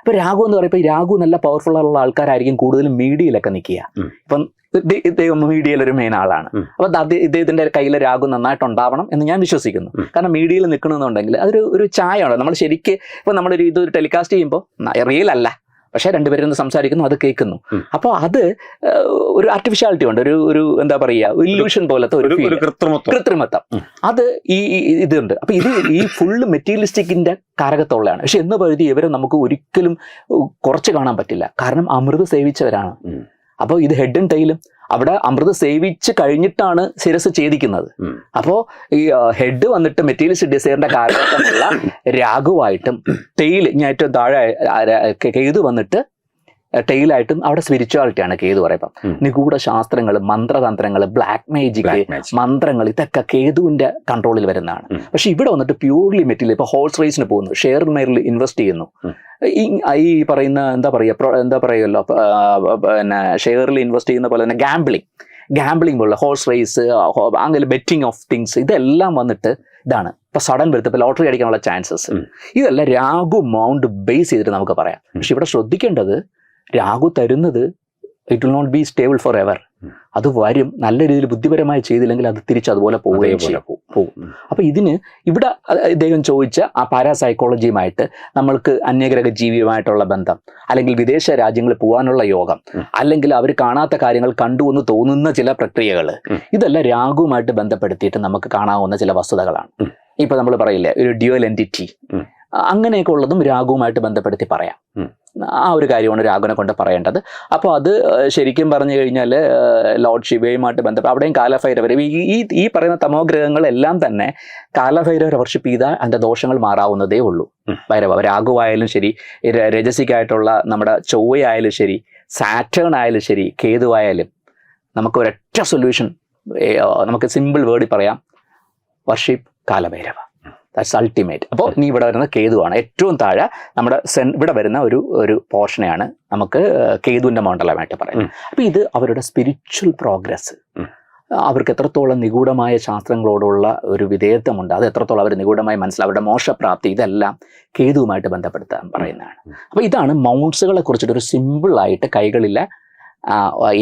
ഇപ്പൊ രാഘു എന്ന് പറയുമ്പോൾ രാഘു നല്ല പവർഫുൾ ആയിട്ടുള്ള ആൾക്കാരായിരിക്കും കൂടുതലും മീഡിയയിലൊക്കെ നിൽക്കുക. ഇപ്പം ഇദ്ദേ- ഇദ്ദേഹം മീഡിയയിൽ ഒരു മെയിൻ ആളാണ്. അപ്പൊ ഇദ്ദേഹത്തിന്റെ കയ്യിൽ രാഘു നന്നായിട്ട് ഉണ്ടാവണം എന്ന് ഞാൻ വിശ്വസിക്കുന്നു കാരണം മീഡിയയിൽ നിൽക്കണമെന്നുണ്ടെങ്കിൽ അതൊരു ഒരു ചായയാണ് നമ്മൾ ശരിക്ക് ഇപ്പൊ നമ്മളൊരു ഇത് ടെലികാസ്റ്റ് ചെയ്യുമ്പോൾ റിയൽ അല്ല പക്ഷെ രണ്ടുപേരും ഒന്ന് സംസാരിക്കുന്നു അത് കേൾക്കുന്നു. അപ്പൊ അപ്പോൾ അത് ഒരു ആർട്ടിഫിഷ്യാലിറ്റി ഉണ്ട് ഒരു ഒരു എന്താ പറയുക ഇല്യൂഷൻ പോലത്തെ ഒരു കൃത്രിമത്വം. അത് ഈ ഇതുണ്ട്. അപ്പൊ ഇത് ഈ ഫുള്ള് മെറ്റീരിയലിസ്റ്റിക്കിന്റെ കാരകത്തുള്ളതാണ് പക്ഷെ എന്ന് പരിധി ഇവരെ നമുക്ക് ഒരിക്കലും കുറച്ച് കാണാൻ പറ്റില്ല. കാരണം അമൃത് സേവിച്ചവരാണ്. അപ്പോൾ ഇത് ഹെഡും ടൈലും അവിടെ അമൃത് സേവിച്ച് കഴിഞ്ഞിട്ടാണ് ശിരസ് ഛേദിക്കുന്നത്. അപ്പോ അപ്പോൾ ഈ ഹെഡ് വന്നിട്ട് മെറ്റീരിയൽസ് ഡിസൈറിന്റെ കാലഘട്ടമുള്ള രാഘുവായിട്ടും ടെയിൽ ഞാൻ ഏറ്റവും താഴെ ആ, ര- കെ- കേതു വന്നിട്ട് ടെയിലായിട്ടും അവിടെ സ്പിരിച്വാലിറ്റിയാണ് കേതു പറയുമ്പോൾ. നിഗൂഢ ശാസ്ത്രങ്ങൾ മന്ത്രതന്ത്രങ്ങൾ ബ്ലാക്ക് മേജിക് മന്ത്രങ്ങൾ ഇതൊക്കെ കേതുവിന്റെ കൺട്രോളിൽ വരുന്നതാണ്. പക്ഷെ ഇവിടെ വന്നിട്ട് പ്യൂർലി മെറ്റീരിയൽ ഇപ്പൊ ഹോൾസ് റേസിന് പോകുന്നു. ഷെയർ മേറിൽ ഇൻവെസ്റ്റ് ചെയ്യുന്നു. ഈ ഐ പറയുന്ന എന്താ പറയുക എന്താ പറയുമല്ലോ പിന്നെ ഷെയറിൽ ഇൻവെസ്റ്റ് ചെയ്യുന്ന പോലെ തന്നെ ഗാംബ്ലിംഗ് ഗാംബ്ലിംഗ് പോലുള്ള ഹോൾസ് റേസ് അങ്ങനെ ബെറ്റിംഗ് ഓഫ് തിങ്സ് ഇതെല്ലാം വന്നിട്ട് ഇതാണ്. ഇപ്പൊ സഡൻ വരുത്തപ്പോ ഇപ്പൊ ലോട്ടറി അടിക്കാനുള്ള ചാൻസസ്. ഇതെല്ലാം രാഗു മൗണ്ട് ബേസ് ചെയ്തിട്ട് നമുക്ക് പറയാം. പക്ഷെ ഇവിടെ ശ്രദ്ധിക്കേണ്ടത് രാഹു തരുന്നത് it will not be stable forever അത് വരും നല്ല രീതിയിൽ ബുദ്ധിപരമായി ചെയ്തില്ലെങ്കിൽ അത് തിരിച്ച് അതുപോലെ പോവുകയും ചെയ്യും. പോകും. അപ്പോൾ ഇതിന് ഇവിടെ ഇദ്ദേഹം ചോദിച്ച ആ പാരാസൈക്കോളജിയുമായിട്ട് നമ്മൾക്ക് അന്യഗ്രഹ ജീവിയുമായിട്ടുള്ള ബന്ധം അല്ലെങ്കിൽ വിദേശ രാജ്യങ്ങളിൽ പോകാനുള്ള യോഗം അല്ലെങ്കിൽ അവർ കാണാത്ത കാര്യങ്ങൾ കണ്ടു എന്ന് തോന്നുന്ന ചില പ്രക്രിയകൾ. ഇതെല്ലാം രാഗുമായിട്ട് ബന്ധപ്പെടുത്തിയിട്ട് നമുക്ക് കാണാവുന്ന ചില വസ്തുതകളാണ്. ഇപ്പോൾ ഇപ്പൊ നമ്മൾ പറയില്ലേ ഒരു ഡ്യുവൽ എന്റിറ്റി അങ്ങനെയൊക്കെ ഉള്ളതും രാഗുമായിട്ട് ബന്ധപ്പെടുത്തി പറയാം. ആ ഒരു കാര്യമാണ് രാഘുവിനെ കൊണ്ട് പറയേണ്ടത്. അപ്പോൾ അത് ശരിക്കും പറഞ്ഞു കഴിഞ്ഞാൽ ലോർഡ് ശിവയുമായിട്ട് ബന്ധപ്പെട്ട് അവിടെയും കാലഭൈരവർ ഈ ഈ- പറയുന്ന തമോ ഗ്രഹങ്ങളെല്ലാം തന്നെ കാലഭൈരവരെ വർഷിപ്പ് ചെയ്താൽ അതിന്റെ ദോഷങ്ങൾ മാറാവുന്നതേ ഉള്ളൂ. ഭൈരവ രാഘുവായാലും ശരി രജസിക്കായിട്ടുള്ള നമ്മുടെ ചൊവ്വയായാലും ശരി സാറ്റേൺ ആയാലും ശരി കേതുവായാലും നമുക്ക് ഒരൊറ്റ സൊല്യൂഷൻ നമുക്ക് സിമ്പിൾ വേർഡിൽ പറയാം. വർഷിപ്പ് കാലഭൈരവ. ദാറ്റ്സ് അൾട്ടിമേറ്റ് അപ്പോൾ ഇനി ഇവിടെ വരുന്ന കേതുവാണ്. ഏറ്റവും താഴെ നമ്മുടെ സെൻ ഇവിടെ വരുന്ന ഒരു ഒരു പോർഷനെയാണ് നമുക്ക് കേതുവിന്റെ മണ്ഡലമായിട്ട് പറയുന്നത്. അപ്പോൾ ഇത് അവരുടെ സ്പിരിച്വൽ പ്രോഗ്രസ്. അവർക്ക് എത്രത്തോളം നിഗൂഢമായ ശാസ്ത്രങ്ങളോടുള്ള ഒരു വിധേയത്വമുണ്ട് അത് എത്രത്തോളം അവർ നിഗൂഢമായി മനസ്സിലാവും അവരുടെ മോശപ്രാപ്തി ഇതെല്ലാം കേതുവുമായിട്ട് ബന്ധപ്പെടുത്താൻ പറയുന്നതാണ്. അപ്പോൾ ഇതാണ് മൗണ്ട്സുകളെ കുറിച്ചിട്ട് ഒരു സിമ്പിളായിട്ട് കൈകളിലെ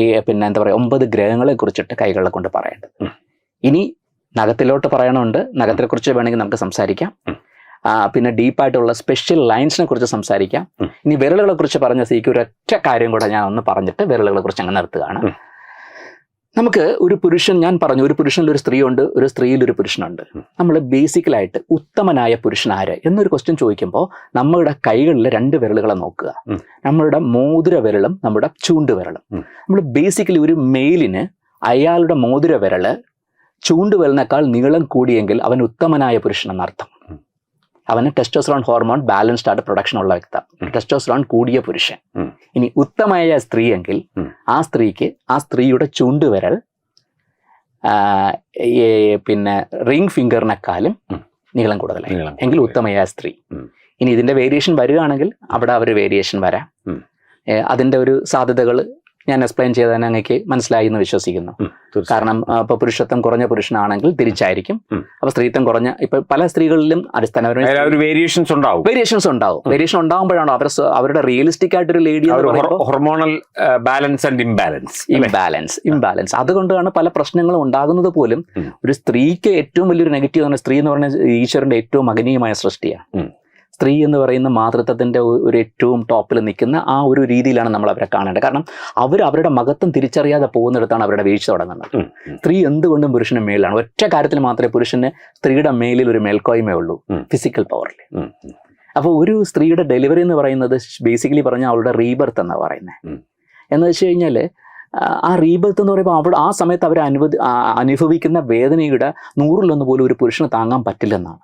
ഈ പിന്നെ എന്താ പറയുക ഒമ്പത് ഗ്രഹങ്ങളെ കുറിച്ചിട്ട് കൈകളെ കൊണ്ട് പറയേണ്ടത്. ഇനി നഖത്തിലോട്ട് പറയണമുണ്ട്. നഖത്തെ കുറിച്ച് വേണമെങ്കിൽ നമുക്ക് സംസാരിക്കാം. പിന്നെ ഡീപ്പായിട്ടുള്ള സ്പെഷ്യൽ ലൈൻസിനെ കുറിച്ച് സംസാരിക്കാം. ഇനി വിരലുകളെ കുറിച്ച് പറഞ്ഞ സീക്ക് ഒരൊറ്റ കാര്യം കൂടെ ഞാൻ ഒന്ന് പറഞ്ഞിട്ട് വിരലുകളെ കുറിച്ച് അങ്ങ് നിർത്തുകയാണ്. നമുക്ക് ഒരു പുരുഷൻ ഞാൻ പറഞ്ഞു ഒരു പുരുഷനിൽ ഒരു സ്ത്രീ ഉണ്ട് ഒരു സ്ത്രീയിൽ ഒരു പുരുഷനുണ്ട്. നമ്മൾ ബേസിക്കലായിട്ട് ഉത്തമനായ പുരുഷൻ ആര് എന്നൊരു ക്വസ്റ്റ്യൻ ചോദിക്കുമ്പോൾ നമ്മളുടെ കൈകളിൽ രണ്ട് വിരലുകളെ നോക്കുക. നമ്മളുടെ മോതിര വിരലും നമ്മുടെ ചൂണ്ട് വിരലും നമ്മൾ ബേസിക്കലി ഒരു മെയിലിന് അയാളുടെ മോതിര വിരൽ ചൂണ്ടുവിരലിനേക്കാൾ നീളം കൂടിയെങ്കിൽ അവൻ ഉത്തമനായ പുരുഷൻ എന്നർത്ഥം ഉം. അവന് ടെസ്റ്റോസ്ട്രോൺ ഹോർമോൺ ബാലൻസ്ഡ് ആയിട്ട് പ്രൊഡക്ഷൻ ഉള്ള വ്യക്തി. ടെസ്റ്റോസ്ട്രോൺ കൂടിയ പുരുഷൻ. ഇനി ഉത്തമമായ സ്ത്രീയെങ്കിൽ. ആ സ്ത്രീക്ക് ആ സ്ത്രീയുടെ ചൂണ്ടുവിരൽ പിന്നെ റിംഗ് ഫിംഗറിനെക്കാളും നീളം കൂടുതലായി എങ്കിൽ ഉത്തമയായ സ്ത്രീ. ഇനി ഇതിന്റെ വേരിയേഷൻ വരികയാണെങ്കിൽ അവിടെ അവർ വേരിയേഷൻ വരാം. അതിന്റെ ഒരു സാധ്യതകൾ ഞാൻ എക്സ്പ്ലെയിൻ ചെയ്തതിന് അങ്ങക്ക് മനസ്സിലായി എന്ന് വിശ്വസിക്കുന്നു. കാരണം ഇപ്പൊ പുരുഷത്വം കുറഞ്ഞ പുരുഷനാണെങ്കിൽ തിരിച്ചായിരിക്കും. അപ്പൊ സ്ത്രീത്വം കുറഞ്ഞ ഇപ്പൊ പല സ്ത്രീകളിലും അടിസ്ഥാനപരമായി വേരിയേഷൻസ് ഉണ്ടാവും. വേരിയേഷൻസ് ഉണ്ടാവും. വേരിയേഷൻ ഉണ്ടാകുമ്പോഴാണോ അവർ അവരുടെ റിയലിസ്റ്റിക് ആയിട്ടൊരു lady hormonal balance and imbalance imbalance imbalance അതുകൊണ്ടാണ് പല പ്രശ്നങ്ങളും ഉണ്ടാകുന്നത് പോലും ഒരു സ്ത്രീക്ക് ഏറ്റവും വലിയൊരു നെഗറ്റീവ് സ്ത്രീ എന്ന് പറഞ്ഞാൽ ഈശ്വരന്റെ ഏറ്റവും മകനീയമായ സൃഷ്ടിയാണ്. സ്ത്രീ എന്ന് പറയുന്ന മാതൃത്വത്തിന്റെ ഒരു ഏറ്റവും ടോപ്പിൽ നിൽക്കുന്ന ആ ഒരു രീതിയിലാണ് നമ്മൾ അവരെ കാണേണ്ടത്. കാരണം അവർ അവരുടെ മകത്വം തിരിച്ചറിയാതെ പോകുന്നിടത്താണ് അവരുടെ വീഴ്ച തുടങ്ങുന്നത്. സ്ത്രീ എന്തുകൊണ്ടും പുരുഷന് മേലാണ്. ഒറ്റ കാര്യത്തിൽ മാത്രമേ പുരുഷന് സ്ത്രീയുടെ മേലിൽ ഒരു മേൽക്കോയ്മേ ഉള്ളൂ. ഫിസിക്കൽ പവറിൽ അപ്പോൾ ഒരു സ്ത്രീയുടെ ഡെലിവറി എന്ന് പറയുന്നത് ബേസിക്കലി പറഞ്ഞാൽ അവളുടെ റീബർത്ത് എന്നാണ് പറയുന്നത്. എന്ന് വെച്ച് കഴിഞ്ഞാൽ ആ റീബത്ത് എന്ന് പറയുമ്പോൾ അവിടെ ആ സമയത്ത് അവർ അനുവദി അനുഭവിക്കുന്ന വേദനയുടെ നൂറിലൊന്ന് പോലും ഒരു പുരുഷന് താങ്ങാൻ പറ്റില്ലെന്നാണ്.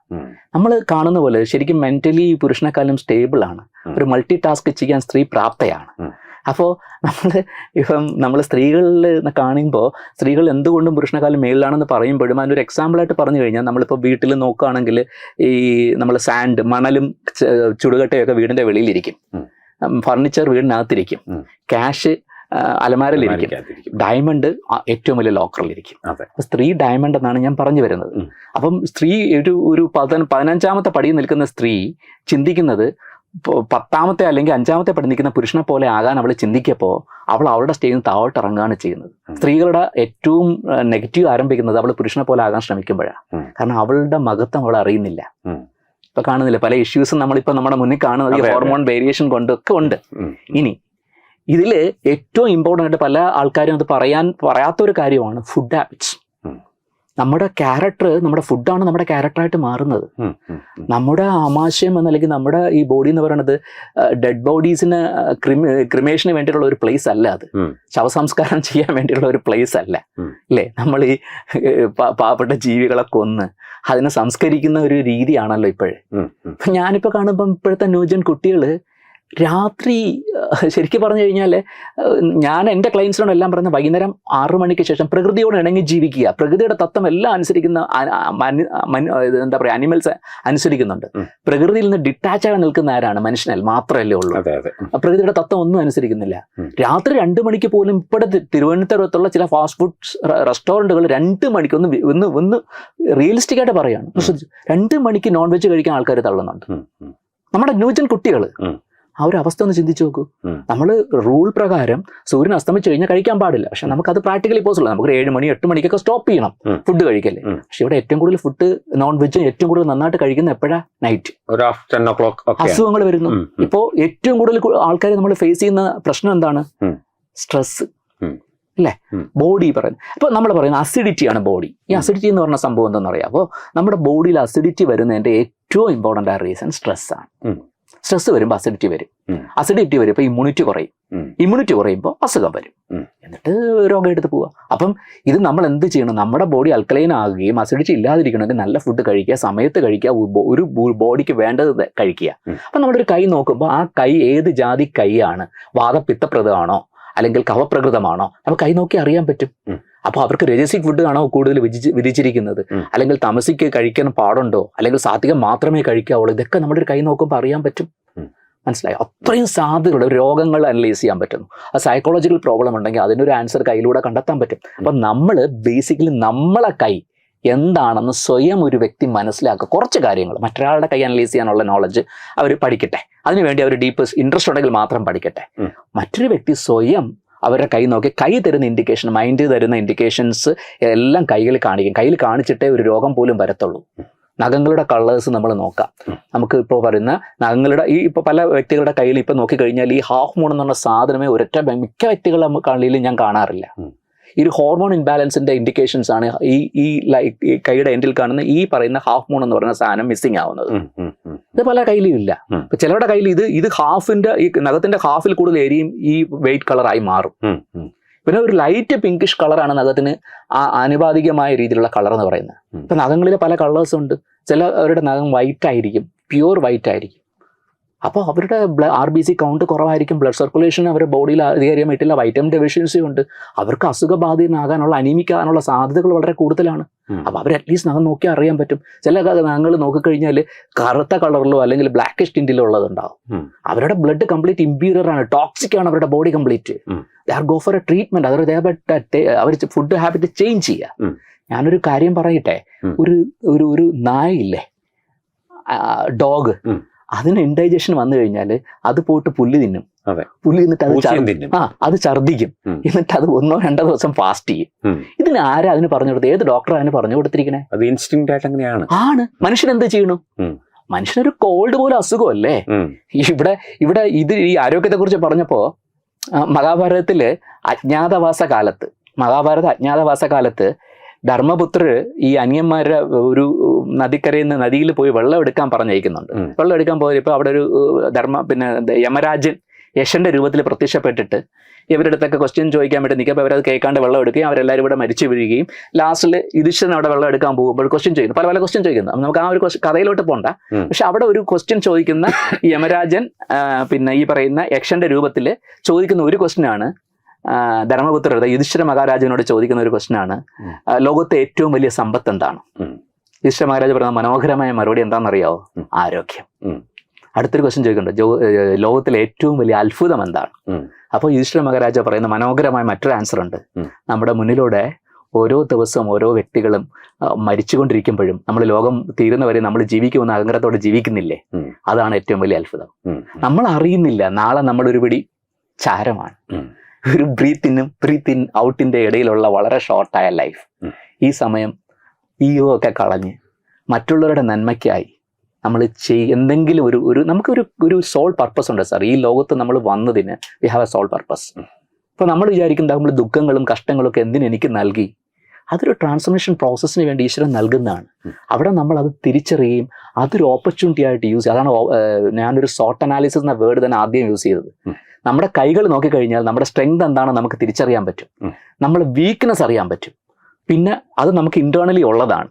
നമ്മൾ കാണുന്ന പോലെ ശരിക്കും മെന്റലി ഈ പുരുഷനെക്കാളും സ്റ്റേബിൾ ആണ് ഒരു മൾട്ടി ടാസ്ക് ചെയ്യാൻ സ്ത്രീ പ്രാപ്തയാണ്. അപ്പോൾ നമ്മൾ ഇപ്പം നമ്മൾ സ്ത്രീകളിൽ കാണുമ്പോൾ സ്ത്രീകൾ എന്തുകൊണ്ടും പുരുഷനെക്കാളും മേളിലാണെന്ന് പറയുമ്പോഴും അതിനൊരു എക്സാമ്പിളായിട്ട് പറഞ്ഞു കഴിഞ്ഞാൽ നമ്മളിപ്പോൾ വീട്ടിൽ നോക്കുകയാണെങ്കിൽ ഈ നമ്മൾ സാൻഡ് മണലും ചുടുകട്ടയൊക്കെ വീടിന്റെ വെളിയിലിരിക്കും. ഫർണിച്ചർ വീടിനകത്തിരിക്കും. ക്യാഷ് അലമാരയിലിരിക്കും. ഡയമണ്ട് ഏറ്റവും വലിയ ലോക്കറിലിരിക്കും. അപ്പൊ സ്ത്രീ ഡയമണ്ട് എന്നാണ് ഞാൻ പറഞ്ഞു വരുന്നത്. അപ്പം സ്ത്രീ ഒരു ഒരു പതിന പതിനഞ്ചാമത്തെ പടിയിൽ നിൽക്കുന്ന സ്ത്രീ ചിന്തിക്കുന്നത് പത്താമത്തെ അല്ലെങ്കിൽ അഞ്ചാമത്തെ പടി നിൽക്കുന്ന പുരുഷനെ പോലെ ആകാൻ അവൾ ചിന്തിക്കപ്പോൾ അവൾ അവളുടെ സ്റ്റേജിൽ നിന്ന് താഴോട്ട് ഇറങ്ങുകയാണ് ചെയ്യുന്നത് സ്ത്രീകളുടെ ഏറ്റവും നെഗറ്റീവ് ആരംഭിക്കുന്നത് അവൾ പുരുഷനെ പോലെ ആകാൻ ശ്രമിക്കുമ്പോഴാണ്. കാരണം അവളുടെ മഹത്വം അവൾ അറിയുന്നില്ല. ഇപ്പൊ കാണുന്നില്ല പല ഇഷ്യൂസും നമ്മളിപ്പോ നമ്മുടെ മുന്നിൽ കാണുന്നത് ഈ. ഹോർമോൺ വേരിയേഷൻ കൊണ്ടൊക്കെ ഉണ്ട്. ഇനി ഇതിൽ ഏറ്റവും ഇമ്പോർട്ടന്റ് ആയിട്ട് പല ആൾക്കാരും അത് പറയാൻ പറയാത്ത ഒരു കാര്യമാണ് ഫുഡ് ഹാബിറ്റ്സ്. നമ്മുടെ ക്യാരക്ടർ നമ്മുടെ ഫുഡാണ് നമ്മുടെ ക്യാരക്ടറായിട്ട് മാറുന്നത്. നമ്മുടെ ആമാശയം എന്നല്ലെങ്കിൽ നമ്മുടെ ഈ ബോഡി എന്ന് പറയുന്നത് ഡെഡ് ബോഡീസിന് ക്രിമി ക്രിമേഷന് വേണ്ടിയിട്ടുള്ള ഒരു പ്ലേസ് അല്ല അത്. ശവസംസ്കാരം [LAUGHS] ചെയ്യാൻ വേണ്ടിയിട്ടുള്ള ഒരു പ്ലേസ് അല്ല. അല്ലേ നമ്മൾ ഈ പാവപ്പെട്ട ജീവികളെ കൊന്ന് അതിനെ സംസ്കരിക്കുന്ന ഒരു രീതിയാണല്ലോ ഇപ്പോഴേ. ഇപ്പം ഞാനിപ്പോൾ കാണുമ്പം ഇപ്പോഴത്തെ ന്യൂജൻ കുട്ടികൾ രാത്രി ശരിക്കും പറഞ്ഞു കഴിഞ്ഞാൽ ഞാൻ എന്റെ ക്ലയൻസിനോട് എല്ലാം പറയുന്നത് വൈകുന്നേരം ആറു മണിക്ക് ശേഷം പ്രകൃതിയോട് ഇണങ്ങി ജീവിക്കുക. പ്രകൃതിയുടെ തത്വം എല്ലാം അനുസരിക്കുന്ന എന്താ പറയുക അനിമൽസ് അനുസരിക്കുന്നുണ്ട്. പ്രകൃതിയിൽ നിന്ന് ഡിറ്റാച്ച് ആയി നിൽക്കുന്ന ആരാണ്? മനുഷ്യനൽ മാത്രമല്ലേ ഉള്ളൂ. പ്രകൃതിയുടെ തത്വം ഒന്നും അനുസരിക്കുന്നില്ല. രാത്രി രണ്ട് മണിക്ക് പോലും ഇപ്പോഴത്തെ തിരുവനന്തപുരത്തുള്ള ചില ഫാസ്റ്റ് ഫുഡ് റെസ്റ്റോറന്റുകൾ രണ്ട് മണിക്ക് ഒന്ന് ഒന്ന് ഒന്ന് റിയലിസ്റ്റിക് ആയിട്ട് പറയുകയാണ്. രണ്ട് മണിക്ക് നോൺ വെജ് കഴിക്കാൻ ആൾക്കാർ തള്ളുന്നുണ്ട്. നമ്മുടെ ന്യൂജൻ കുട്ടികൾ. ആ ഒരു അവസ്ഥ ഒന്ന് ചിന്തിച്ചു നോക്കൂ. നമ്മൾ റൂൾ പ്രകാരം സൂര്യൻ അസ്തമിച്ചു കഴിഞ്ഞാൽ കഴിക്കാൻ പാടില്ല. പക്ഷെ നമുക്ക് അത് പ്രാക്ടിക്കലി പോസിബിൾ നമുക്ക് ഏഴ് മണി എട്ട് മണിക്കൊക്കെ സ്റ്റോപ്പ് ചെയ്യണം ഫുഡ് കഴിക്കല്ലേ. പക്ഷെ ഇവിടെ ഏറ്റവും കൂടുതൽ ഫുഡ് നോൺ വെജ് ഏറ്റവും കൂടുതൽ നന്നായിട്ട് കഴിക്കുന്ന എപ്പോഴാ? നൈറ്റ് അസുഖങ്ങൾ വരുന്നു. ഇപ്പോ ഏറ്റവും കൂടുതൽ ആൾക്കാർ നമ്മൾ ഫേസ് ചെയ്യുന്ന പ്രശ്നം എന്താണ്. സ്ട്രെസ്. അല്ലേ? ബോഡി പറയുന്നത്. അപ്പൊ നമ്മൾ പറയുന്ന അസിഡിറ്റി ആണ് ബോഡി ഈ. അസിഡിറ്റി എന്ന് പറഞ്ഞ സംഭവം എന്താണെന്ന് അറിയാം അപ്പോൾ നമ്മുടെ ബോഡിയിൽ അസിഡിറ്റി വരുന്നതിന്റെ ഏറ്റവും ഇമ്പോർട്ടന്റ് ആയ റീസൺ സ്ട്രെസ് ആണ്. ഉം. സ്ട്രെസ് വരുമ്പോൾ അസിഡിറ്റി വരും. അസിഡിറ്റി വരുമ്പോൾ ഇമ്മ്യൂണിറ്റി കുറയും. ഇമ്മ്യൂണിറ്റി കുറയുമ്പോൾ അസുഖം വരും. എന്നിട്ട് രോഗം എടുത്ത് പോവുക അപ്പം ഇത് നമ്മൾ എന്ത് ചെയ്യണം? നമ്മുടെ ബോഡി അൽക്കലൈൻ ആകുകയും അസിഡിറ്റി ഇല്ലാതിരിക്കണമെങ്കിൽ നല്ല ഫുഡ് കഴിക്കുക സമയത്ത് കഴിക്കുക ഒരു ബോഡിക്ക് വേണ്ടത് കഴിക്കുക. അപ്പം നമ്മുടെ ഒരു കൈ നോക്കുമ്പോൾ ആ കൈ ഏത് ജാതി കൈയാണ്? വാദപിത്തപ്രദമാണോ? അല്ലെങ്കിൽ കവപ്രകൃതമാണോ? നമുക്ക് കൈ നോക്കി അറിയാൻ പറ്റും. അപ്പോൾ അവർക്ക് രജസിക് ഫുഡ് ആണോ കൂടുതൽ വിധിച്ച് വിധിച്ചിരിക്കുന്നത്. അല്ലെങ്കിൽ തമസിക്ക് കഴിക്കാൻ പാടുണ്ടോ? അല്ലെങ്കിൽ സാത്വികം മാത്രമേ കഴിക്കാവുള്ളൂ? ഇതൊക്കെ നമ്മുടെ ഒരു കൈ നോക്കുമ്പോൾ അറിയാൻ പറ്റും. മനസ്സിലായി? അത്രയും സാധ്യതയുള്ള രോഗങ്ങൾ അനലൈസ് ചെയ്യാൻ പറ്റുന്നു. ആ സൈക്കോളജിക്കൽ പ്രോബ്ലം ഉണ്ടെങ്കിൽ അതിനൊരു ആൻസർ കയ്യിലൂടെ കണ്ടെത്താൻ പറ്റും. അപ്പൊ നമ്മൾ ബേസിക്കലി നമ്മളെ കൈ എന്താണെന്ന് സ്വയം ഒരു വ്യക്തി മനസ്സിലാക്കുക. കുറച്ച് കാര്യങ്ങൾ. മറ്റൊരാളുടെ കൈ അനലൈസ് ചെയ്യാനുള്ള നോളജ് അവർ പഠിക്കട്ടെ. അതിനുവേണ്ടി അവർ ഡീപ്പ് ഇൻട്രസ്റ്റ് ഉണ്ടെങ്കിൽ മാത്രം പഠിക്കട്ടെ. മറ്റൊരു വ്യക്തി സ്വയം അവരുടെ കൈ നോക്കി കൈ തരുന്ന ഇൻഡിക്കേഷൻ മൈൻഡ് തരുന്ന ഇൻഡിക്കേഷൻസ് എല്ലാം കൈകൾ കാണിക്കും. കയ്യിൽ കാണിച്ചിട്ടേ ഒരു രോഗം പോലും വരത്തുള്ളൂ. നഖങ്ങളുടെ കളേഴ്സ് നമ്മൾ നോക്കാം. നമുക്ക് ഇപ്പോൾ പറയുന്ന നഖങ്ങളുടെ ഈ ഇപ്പോൾ പല വ്യക്തികളുടെ കയ്യിൽ ഇപ്പോൾ നോക്കിക്കഴിഞ്ഞാൽ ഈ ഹാഫ് മൂൺ എന്നുള്ള സാധനമേ ഒരൊറ്റ മിക്ക വ്യക്തികളുടെ കള്ളിയിൽ ഞാൻ കാണാറില്ല. ഈ ഒരു ഹോർമോൺ ഇൻബാലൻസിന്റെ ഇൻഡിക്കേഷൻസ് ആണ് ഈ ഈ ലൈക്ക് ഈ കൈയുടെ എൻഡിൽ കാണുന്ന ഈ പറയുന്ന ഹാഫ് മൂൺ എന്ന് പറയുന്ന സാധനം മിസ്സിംഗ് ആവുന്നത്. ഇത് പല കയ്യിലും ഇല്ല. ചിലവരുടെ ഇപ്പൊ ചിലരുടെ കയ്യിൽ ഇത് ഇത് ഹാഫിന്റെ ഈ നഖത്തിന്റെ ഹാഫിൽ കൂടുതൽ ഏരിയയും ഈ വെയിറ്റ് കളറായി മാറും. പിന്നെ ഒരു ലൈറ്റ് പിങ്കിഷ് കളറാണ് നഖത്തിന് ആ ആനുപാതികമായ രീതിയിലുള്ള കളർ എന്ന് പറയുന്നത്. ഇപ്പൊ നഖങ്ങളിൽ പല കളേഴ്സ് ഉണ്ട്. ചിലവരുടെ നഖം വൈറ്റ് ആയിരിക്കും. പ്യുവർ വൈറ്റ് ആയിരിക്കും. അപ്പോൾ അവരുടെ ആർ ബി സി കൗണ്ട് കുറവായിരിക്കും. ബ്ലഡ് സർക്കുലേഷൻ അവരുടെ ബോഡിയിൽ അധികാരം ഇട്ടില്ല വൈറ്റമിൻ ഡെഫിഷ്യൻസി ഉണ്ട്. അവർക്ക് അസുഖബാധിതനാകാനുള്ള അനീമിക്കാനുള്ള സാധ്യതകൾ വളരെ കൂടുതലാണ്. അപ്പോൾ അവർ അറ്റ്ലീസ്റ്റ് നമ്മൾ നോക്കി അറിയാൻ പറ്റും. ചില ഞങ്ങൾ നോക്കിക്കഴിഞ്ഞാൽ കറുത്ത കളറിലോ അല്ലെങ്കിൽ ബ്ലാക്കിഷ് ടിന്റിലോ ഉള്ളതുണ്ടാവും. അവരുടെ ബ്ലഡ് കംപ്ലീറ്റ് ഇമ്പീരിയർ ആണ്. ടോക്സിക് ആണ് അവരുടെ body complete. They are go for a treatment അവർ അവർ ഫുഡ് ഹാബിറ്റ് ചേഞ്ച് ചെയ്യുക. ഞാനൊരു കാര്യം പറയട്ടെ. ഒരു ഒരു ഒരു നായില്ലേ? ഡോഗ്. അതിന് ഇൻഡൈജഷൻ വന്നു കഴിഞ്ഞാൽ അത് പോയിട്ട് പുല്ല് തിന്നും. പുല്ല് തിന്നിട്ട് അത്. ആ അത് ഛർദ്ദിക്കും ഉം. എന്നിട്ട് അത് ഒന്നോ രണ്ടോ ദിവസം ഫാസ്റ്റ് ചെയ്യും. ഇതിന് ആരാ അതിന് പറഞ്ഞു കൊടുത്തത് ഏത് ഡോക്ടർ അതിന് പറഞ്ഞു കൊടുത്തിരിക്കണേ അത് ഇൻസ്റ്റിങ് ആയിട്ട് അങ്ങനെയാണ് ആണ് മനുഷ്യൻ എന്ത് ചെയ്യണു. മനുഷ്യനൊരു കോൾഡ് പോലെ അസുഖമല്ലേ. ഇവിടെ ഇവിടെ ഇത് ഈ ആരോഗ്യത്തെ കുറിച്ച് പറഞ്ഞപ്പോ മഹാഭാരതത്തിൽ അജ്ഞാതവാസ കാലത്ത് മഹാഭാരത അജ്ഞാതവാസ കാലത്ത് ധർമ്മപുത്രർ ഈ അനിയന്മാരുടെ ഒരു നദിക്കരയിൽ നിന്ന് നദിയിൽ പോയി വെള്ളം എടുക്കാൻ പറഞ്ഞയക്കുന്നുണ്ട്. വെള്ളം എടുക്കാൻ പോയപ്പോൾ അവിടെ ഒരു ധർമ്മ പിന്നെ യമരാജൻ യശന്റെ രൂപത്തിൽ പ്രത്യക്ഷപ്പെട്ടിട്ട് ഇവരുടെ അടുത്തൊക്കെ ക്വസ്റ്റ്യൻ ചോദിക്കാൻ വേണ്ടി നിൽക്കുമ്പോൾ അവരത് കേൾക്കാണ്ട് വെള്ളം എടുക്കുകയും അവരെല്ലാവരും ഇവിടെ മരിച്ചു വീഴുകയും ലാസ്റ്റിൽ യുധിഷ്ഠൻ അവിടെ വെള്ളം എടുക്കാൻ പോകുമ്പോൾ ക്വസ്റ്റ്യൻ ചോദിക്കുന്നു. പല പല ക്വസ്റ്റ്യൻ ചോദിക്കുന്നു. അപ്പൊ നമുക്ക് ആ ഒരു കഥയിലോട്ട് പോണ്ട. പക്ഷെ അവിടെ ഒരു ക്വസ്റ്റ്യൻ ചോദിക്കുന്ന യമരാജൻ പിന്നെ ഈ പറയുന്ന യക്ഷന്റെ രൂപത്തിൽ ചോദിക്കുന്ന ഒരു ക്വസ്റ്റ്യൻ ആണ് ആ, യുധിഷ്ഠര മഹാരാജനോട് ചോദിക്കുന്ന ഒരു പ്രശ്നമാണ് ലോകത്തെ ഏറ്റവും വലിയ സമ്പത്ത് എന്താണ്? യുധിഷ്ഠര മഹാരാജ പറയുന്ന മനോഹരമായ മറുപടി എന്താണെന്നറിയാവോ. ആരോഗ്യം. അടുത്തൊരു ക്വസ്റ്റ്യൻ ചോദിക്കുന്നുണ്ട് ലോകത്തിലെ ഏറ്റവും വലിയ അത്ഭുതം എന്താണ്. അപ്പോൾ യുധിഷ്ഠിര മഹാരാജ പറയുന്ന മനോഹരമായ മറ്റൊരു ആൻസർ ഉണ്ട്. നമ്മുടെ മുന്നിലൂടെ ഓരോ ദിവസവും ഓരോ വ്യക്തികളും മരിച്ചുകൊണ്ടിരിക്കുമ്പോഴും നമ്മൾ ലോകം തീരുന്നവരെ നമ്മൾ ജീവിക്കുമെന്ന് അഹങ്കാരത്തോടെ ജീവിക്കുന്നില്ലേ? അതാണ് ഏറ്റവും വലിയ അത്ഭുതം. നമ്മൾ അറിയുന്നില്ല. നാളെ നമ്മളൊരുപിടി പിടി ചാരമാണ്. ഒരു ബ്രീത്ത് ഇന്നും ബ്രീത്ത് ഇൻ ഔട്ടിന്റെ ഇടയിലുള്ള വളരെ ഷോർട്ടായ ലൈഫ് ഈ സമയം ഈയോ ഒക്കെ കളഞ്ഞ് മറ്റുള്ളവരുടെ നന്മയ്ക്കായി നമ്മൾ ചെയ് എന്തെങ്കിലും ഒരു ഒരു നമുക്കൊരു ഒരു സോൾ പർപ്പസ് ഉണ്ട് സാർ ഈ ലോകത്ത് നമ്മൾ വന്നതിന് we have a soul purpose ഇപ്പോൾ അപ്പോൾ നമ്മൾ വിചാരിക്കുന്നത് നമ്മൾ ദുഃഖങ്ങളും കഷ്ടങ്ങളും ഒക്കെ എന്തിനു എനിക്ക് നൽകി? അതൊരു ട്രാൻസ്ഫർമേഷൻ പ്രോസസ്സിന് വേണ്ടി ഈശ്വരൻ നൽകുന്നതാണ്. അവിടെ നമ്മൾ അത് തിരിച്ചറിയുകയും അതൊരു ഓപ്പർച്യൂണിറ്റി ആയിട്ട് യൂസ് ചെയ്യുക അതാണ് ഞാനൊരു സോട്ട് അനാലിസിസ് എന്ന വേർഡ് തന്നെ ആദ്യം യൂസ് ചെയ്തത്. നമ്മുടെ കൈകൾ നോക്കിക്കഴിഞ്ഞാൽ നമ്മുടെ സ്ട്രെങ്ത് എന്താണെന്ന് നമുക്ക് തിരിച്ചറിയാൻ പറ്റും. നമ്മൾ വീക്ക്നെസ് അറിയാൻ പറ്റും. പിന്നെ അത് നമുക്ക് ഇന്റേണലി ഉള്ളതാണ്.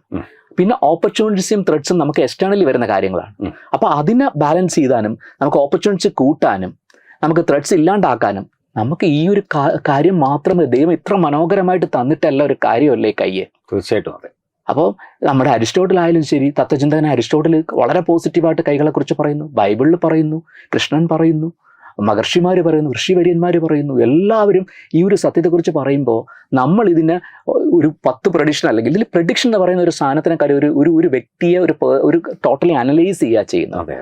പിന്നെ ഓപ്പർച്യൂണിറ്റീസും ത്രെഡ്സും നമുക്ക് എക്സ്റ്റേണലി വരുന്ന കാര്യങ്ങളാണ്. അപ്പോൾ അപ്പൊ അതിനെ ബാലൻസ് ചെയ്താനും നമുക്ക് ഓപ്പർച്യൂണിറ്റി കൂട്ടാനും നമുക്ക് ത്രെഡ്സ് ഇല്ലാണ്ടാക്കാനും നമുക്ക് ഈ ഒരു കാര്യം മാത്രമേ ദൈവം ഇത്ര മനോഹരമായിട്ട് തന്നിട്ടല്ല ഒരു കാര്യമല്ലേ കയ്യെ? തീർച്ചയായിട്ടും അതെ. അപ്പോൾ നമ്മുടെ അരിസ്റ്റോട്ടിൽ ആയാലും ശരി തത്വചിന്തകൻ അരിസ്റ്റോട്ടിൽ വളരെ പോസിറ്റീവായിട്ട് കൈകളെക്കുറിച്ച് പറയുന്നു ബൈബിളിൽ പറയുന്നു കൃഷ്ണൻ പറയുന്നു മഹർഷിമാർ പറയുന്നു ഋഷിവര്യന്മാർ പറയുന്നു എല്ലാവരും ഈ ഒരു സത്യത്തെക്കുറിച്ച് പറയുമ്പോൾ നമ്മൾ ഇതിന് ഒരു പത്ത് പ്രഡിക്ഷൻ അല്ലെങ്കിൽ ഇതിൽ പ്രഡിക്ഷൻ എന്ന് പറയുന്ന ഒരു സാധനത്തിനെക്കാൾ ഒരു ഒരു ഒരു വ്യക്തിയെ ഒരു ഒരു ടോട്ടലി അനലൈസ് ചെയ്യുക ചെയ്യുന്നത്.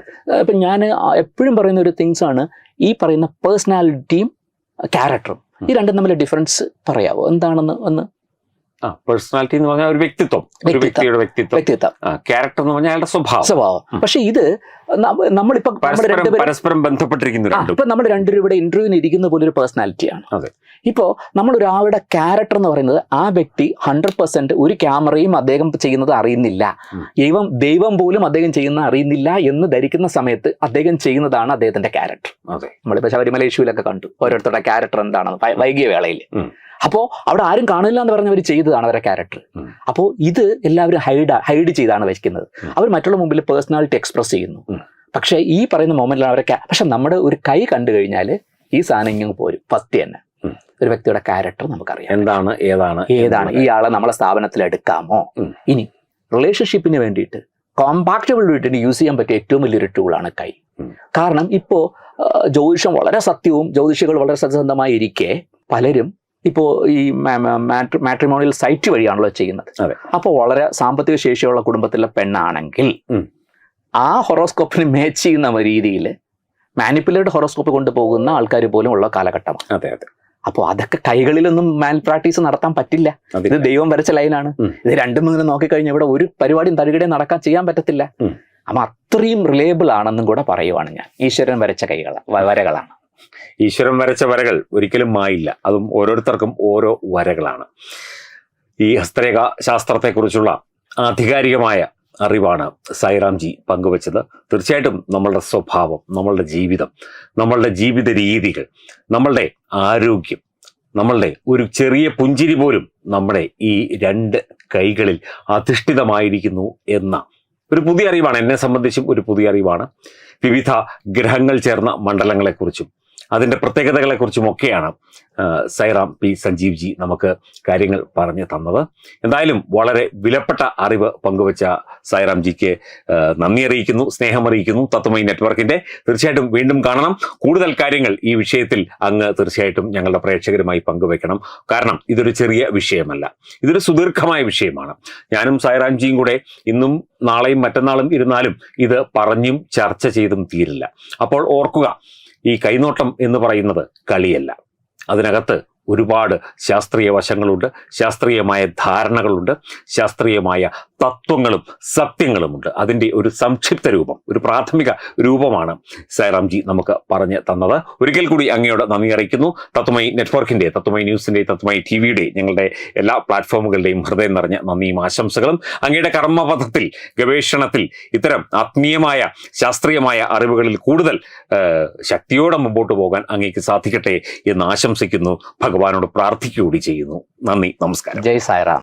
അപ്പം ഞാൻ എപ്പോഴും പറയുന്ന ഒരു തിങ്സ് ആണ് ഈ പറയുന്ന പേഴ്സണാലിറ്റിയും ക്യാരക്ടറും ഈ രണ്ടും തമ്മിലെ ഡിഫറൻസ് പറയാവോ? എന്താണെന്ന് ഒന്ന് ആ പേഴ്സണാലിറ്റി എന്ന് പറഞ്ഞാൽ ഒരു വ്യക്തിത്വം ഒരു വ്യക്തിയുടെ വ്യക്തിത്വം. വ്യക്തിത്വം. ക്യാരക്ടർ എന്ന് പറഞ്ഞാൽ അയാളുടെ സ്വഭാവം. സ്വഭാവം. പക്ഷെ ഇത് നമ്മളിപ്പോ പരസ്പരം ബന്ധപ്പെട്ടിരിക്കുന്നു ഇപ്പൊ നമ്മൾ രണ്ടുപേരും ഇവിടെ ഇന്റർവ്യൂവിന് ഇരിക്കുന്ന പോലെ ഒരു പേഴ്സണാലിറ്റിയാണ് അതെ. ഇപ്പോ നമ്മൾ ഒരാളുടെ ക്യാരക്ടർ എന്ന് പറയുന്നത് ആ വ്യക്തി ഹൺഡ്രഡ് പെർസെന്റ് ഒരു ക്യാമറയും അദ്ദേഹം ചെയ്യുന്നത് അറിയുന്നില്ല. ദൈവം ദൈവം പോലും അദ്ദേഹം ചെയ്യുന്ന അറിയുന്നില്ല എന്ന് ധരിക്കുന്ന സമയത്ത് അദ്ദേഹം ചെയ്യുന്നതാണ് അദ്ദേഹത്തിന്റെ ക്യാരക്ടർ നമ്മളിപ്പോ ശബരിമല ഇഷ്യൂലൊക്കെ കണ്ടു. ഓരോരുത്തരുടെ ക്യാരക്ടർ എന്താണെന്ന് വൈകിയ വേളയിൽ. ഉം. അപ്പോ അവിടെ ആരും കാണില്ല എന്ന് പറഞ്ഞവർ ചെയ്തതാണ് അവരുടെ ക്യാരക്ടർ അപ്പോ അപ്പോൾ ഇത് എല്ലാവരും ഹൈഡ് ഹൈഡ് ചെയ്താണ് വയ്ക്കുന്നത് അവർ മറ്റുള്ള മുമ്പിൽ പേഴ്സണാലിറ്റി എക്സ്പ്രസ് ചെയ്യുന്നു. പക്ഷേ ഈ പറയുന്ന മൊമെന്റിലാണ് അവരെ പക്ഷെ നമ്മുടെ ഒരു കൈ കണ്ടു കഴിഞ്ഞാൽ ഈ സാധനം ഇങ്ങനെ പോരും. ഫസ്റ്റ് തന്നെ. ഒരു വ്യക്തിയുടെ ക്യാരക്ടർ നമുക്കറിയാം. എന്താണ് ഏതാണ് ഏതാണ്? ഈ ആളെ നമ്മളെ സ്ഥാപനത്തിൽ എടുക്കാമോ? ഇനി റിലേഷൻഷിപ്പിന് വേണ്ടിയിട്ട് കോമ്പാക്റ്റബിലിറ്റിന് യൂസ് ചെയ്യാൻ പറ്റിയ ഏറ്റവും വലിയൊരു ടൂളാണ് കൈ. കാരണം ഇപ്പോ ജ്യോതിഷം വളരെ സത്യവും ജ്യോതിഷികൾ വളരെ സത്യസന്ധമായി ഇരിക്കെ പലരും ഇപ്പോൾ ഈ മാട്രിമോണിയൽ സൈറ്റ് വഴിയാണല്ലോ ചെയ്യുന്നത്. അപ്പോൾ വളരെ സാമ്പത്തിക ശേഷിയുള്ള കുടുംബത്തിലെ പെണ്ണാണെങ്കിൽ ആ ഹൊറോസ്കോപ്പിന് മാച്ച് ചെയ്യുന്ന രീതിയിൽ മാനിപ്പുലേറ്റ് ഹൊറോസ്കോപ്പ് കൊണ്ടുപോകുന്ന ആൾക്കാർ പോലും ഉള്ള കാലഘട്ടമാണ്. അതെ അതെ. അപ്പോൾ അതൊക്കെ കൈകളിലൊന്നും മാൻ പ്രാക്ടീസ് നടത്താൻ പറ്റില്ല. ഇത് ദൈവം വരച്ച ലൈനാണ്. ഇത് രണ്ടും ഇങ്ങനെ നോക്കിക്കഴിഞ്ഞാൽ ഇവിടെ ഒരു പരിപാടിയും തഴുകിടയും നടക്കാൻ ചെയ്യാൻ പറ്റത്തില്ല. അപ്പം അപ്പൊ അത്രയും റിലേബിൾ ആണെന്നും കൂടെ പറയുവാണ് ഞാൻ. ഈശ്വരൻ വരച്ച കൈകളാണ് വരകളാണ്. ഈശ്വരൻ വരച്ച വരകൾ ഒരിക്കലും മായില്ല. അതും ഓരോരുത്തർക്കും ഓരോ വരകളാണ്. ഈ ഹസ്തരേഖ ശാസ്ത്രത്തെക്കുറിച്ചുള്ള ആധികാരികമായ അറിവാണ് സായിറാംജി പങ്കുവച്ചത്. തീർച്ചയായിട്ടും നമ്മളുടെ സ്വഭാവം നമ്മളുടെ ജീവിതം നമ്മളുടെ ജീവിത രീതികൾ നമ്മളുടെ ആരോഗ്യം നമ്മളുടെ ഒരു ചെറിയ പുഞ്ചിരി പോലും നമ്മുടെ ഈ രണ്ട് കൈകളിൽ അധിഷ്ഠിതമായിരിക്കുന്നു എന്ന ഒരു പുതിയ അറിവാണ്. എന്നെ സംബന്ധിച്ചും ഒരു പുതിയ അറിവാണ്. വിവിധ ഗ്രഹങ്ങൾ ചേർന്ന മണ്ഡലങ്ങളെക്കുറിച്ചും അതിന്റെ പ്രത്യേകതകളെക്കുറിച്ചും ഒക്കെയാണ് സൈറാം പി സഞ്ജീവ് ജി നമുക്ക് കാര്യങ്ങൾ പറഞ്ഞു തന്നത്. എന്തായാലും വളരെ വിലപ്പെട്ട അറിവ് പങ്കുവച്ച സൈറാം ജിക്ക് നന്ദി അറിയിക്കുന്നു സ്നേഹം അറിയിക്കുന്നു. തത്വമൈ നെറ്റ്വർക്കിന്റെ തീർച്ചയായിട്ടും വീണ്ടും കാണണം. കൂടുതൽ കാര്യങ്ങൾ ഈ വിഷയത്തിൽ അങ്ങ് തീർച്ചയായിട്ടും ഞങ്ങളുടെ പ്രേക്ഷകരുമായി പങ്കുവെക്കണം. കാരണം ഇതൊരു ചെറിയ വിഷയമല്ല. ഇതൊരു സുദീർഘമായ വിഷയമാണ്. ഞാനും സൈറാം ജിയും കൂടെ ഇന്നും നാളെയും മറ്റന്നാളും ഇരുന്നാലും ഇത് പറഞ്ഞും ചർച്ച ചെയ്തും തീരില്ല. അപ്പോൾ ഓർക്കുക ഈ കൈനോട്ടം എന്ന് പറയുന്നത് കളിയല്ല. അതിനകത്ത് ഒരുപാട് ശാസ്ത്രീയ വശങ്ങളുണ്ട് ശാസ്ത്രീയമായ ധാരണകളുണ്ട് ശാസ്ത്രീയമായ തത്വങ്ങളും സത്യങ്ങളുമുണ്ട്. അതിന്റെ ഒരു സംക്ഷിപ്ത രൂപം ഒരു പ്രാഥമിക രൂപമാണ് സൈറാംജി നമുക്ക് പറഞ്ഞു തന്നത്. ഒരിക്കൽ കൂടി അങ്ങയോട് നന്ദി അറിയിക്കുന്നു. തത്വമൈ നെറ്റ്വർക്കിന്റെ തത്വമൈ ന്യൂസിന്റെ തത്വമൈ ടി വിയുടെ ഞങ്ങളുടെ എല്ലാ പ്ലാറ്റ്ഫോമുകളുടെയും ഹൃദയം നിറഞ്ഞ നന്ദിയും ആശംസകളും. അങ്ങയുടെ കർമ്മപഥത്തിൽ ഗവേഷണത്തിൽ ഇത്തരം ആത്മീയമായ ശാസ്ത്രീയമായ അറിവുകളിൽ കൂടുതൽ ശക്തിയോടെ മുമ്പോട്ട് പോകാൻ അങ്ങേക്ക് സാധിക്കട്ടെ എന്ന് ആശംസിക്കുന്നു. ഭഗവാനോട് പ്രാർത്ഥിക്കുകൂടി ചെയ്യുന്നു. നന്ദി നമസ്കാരം. ജയ് സായറാം.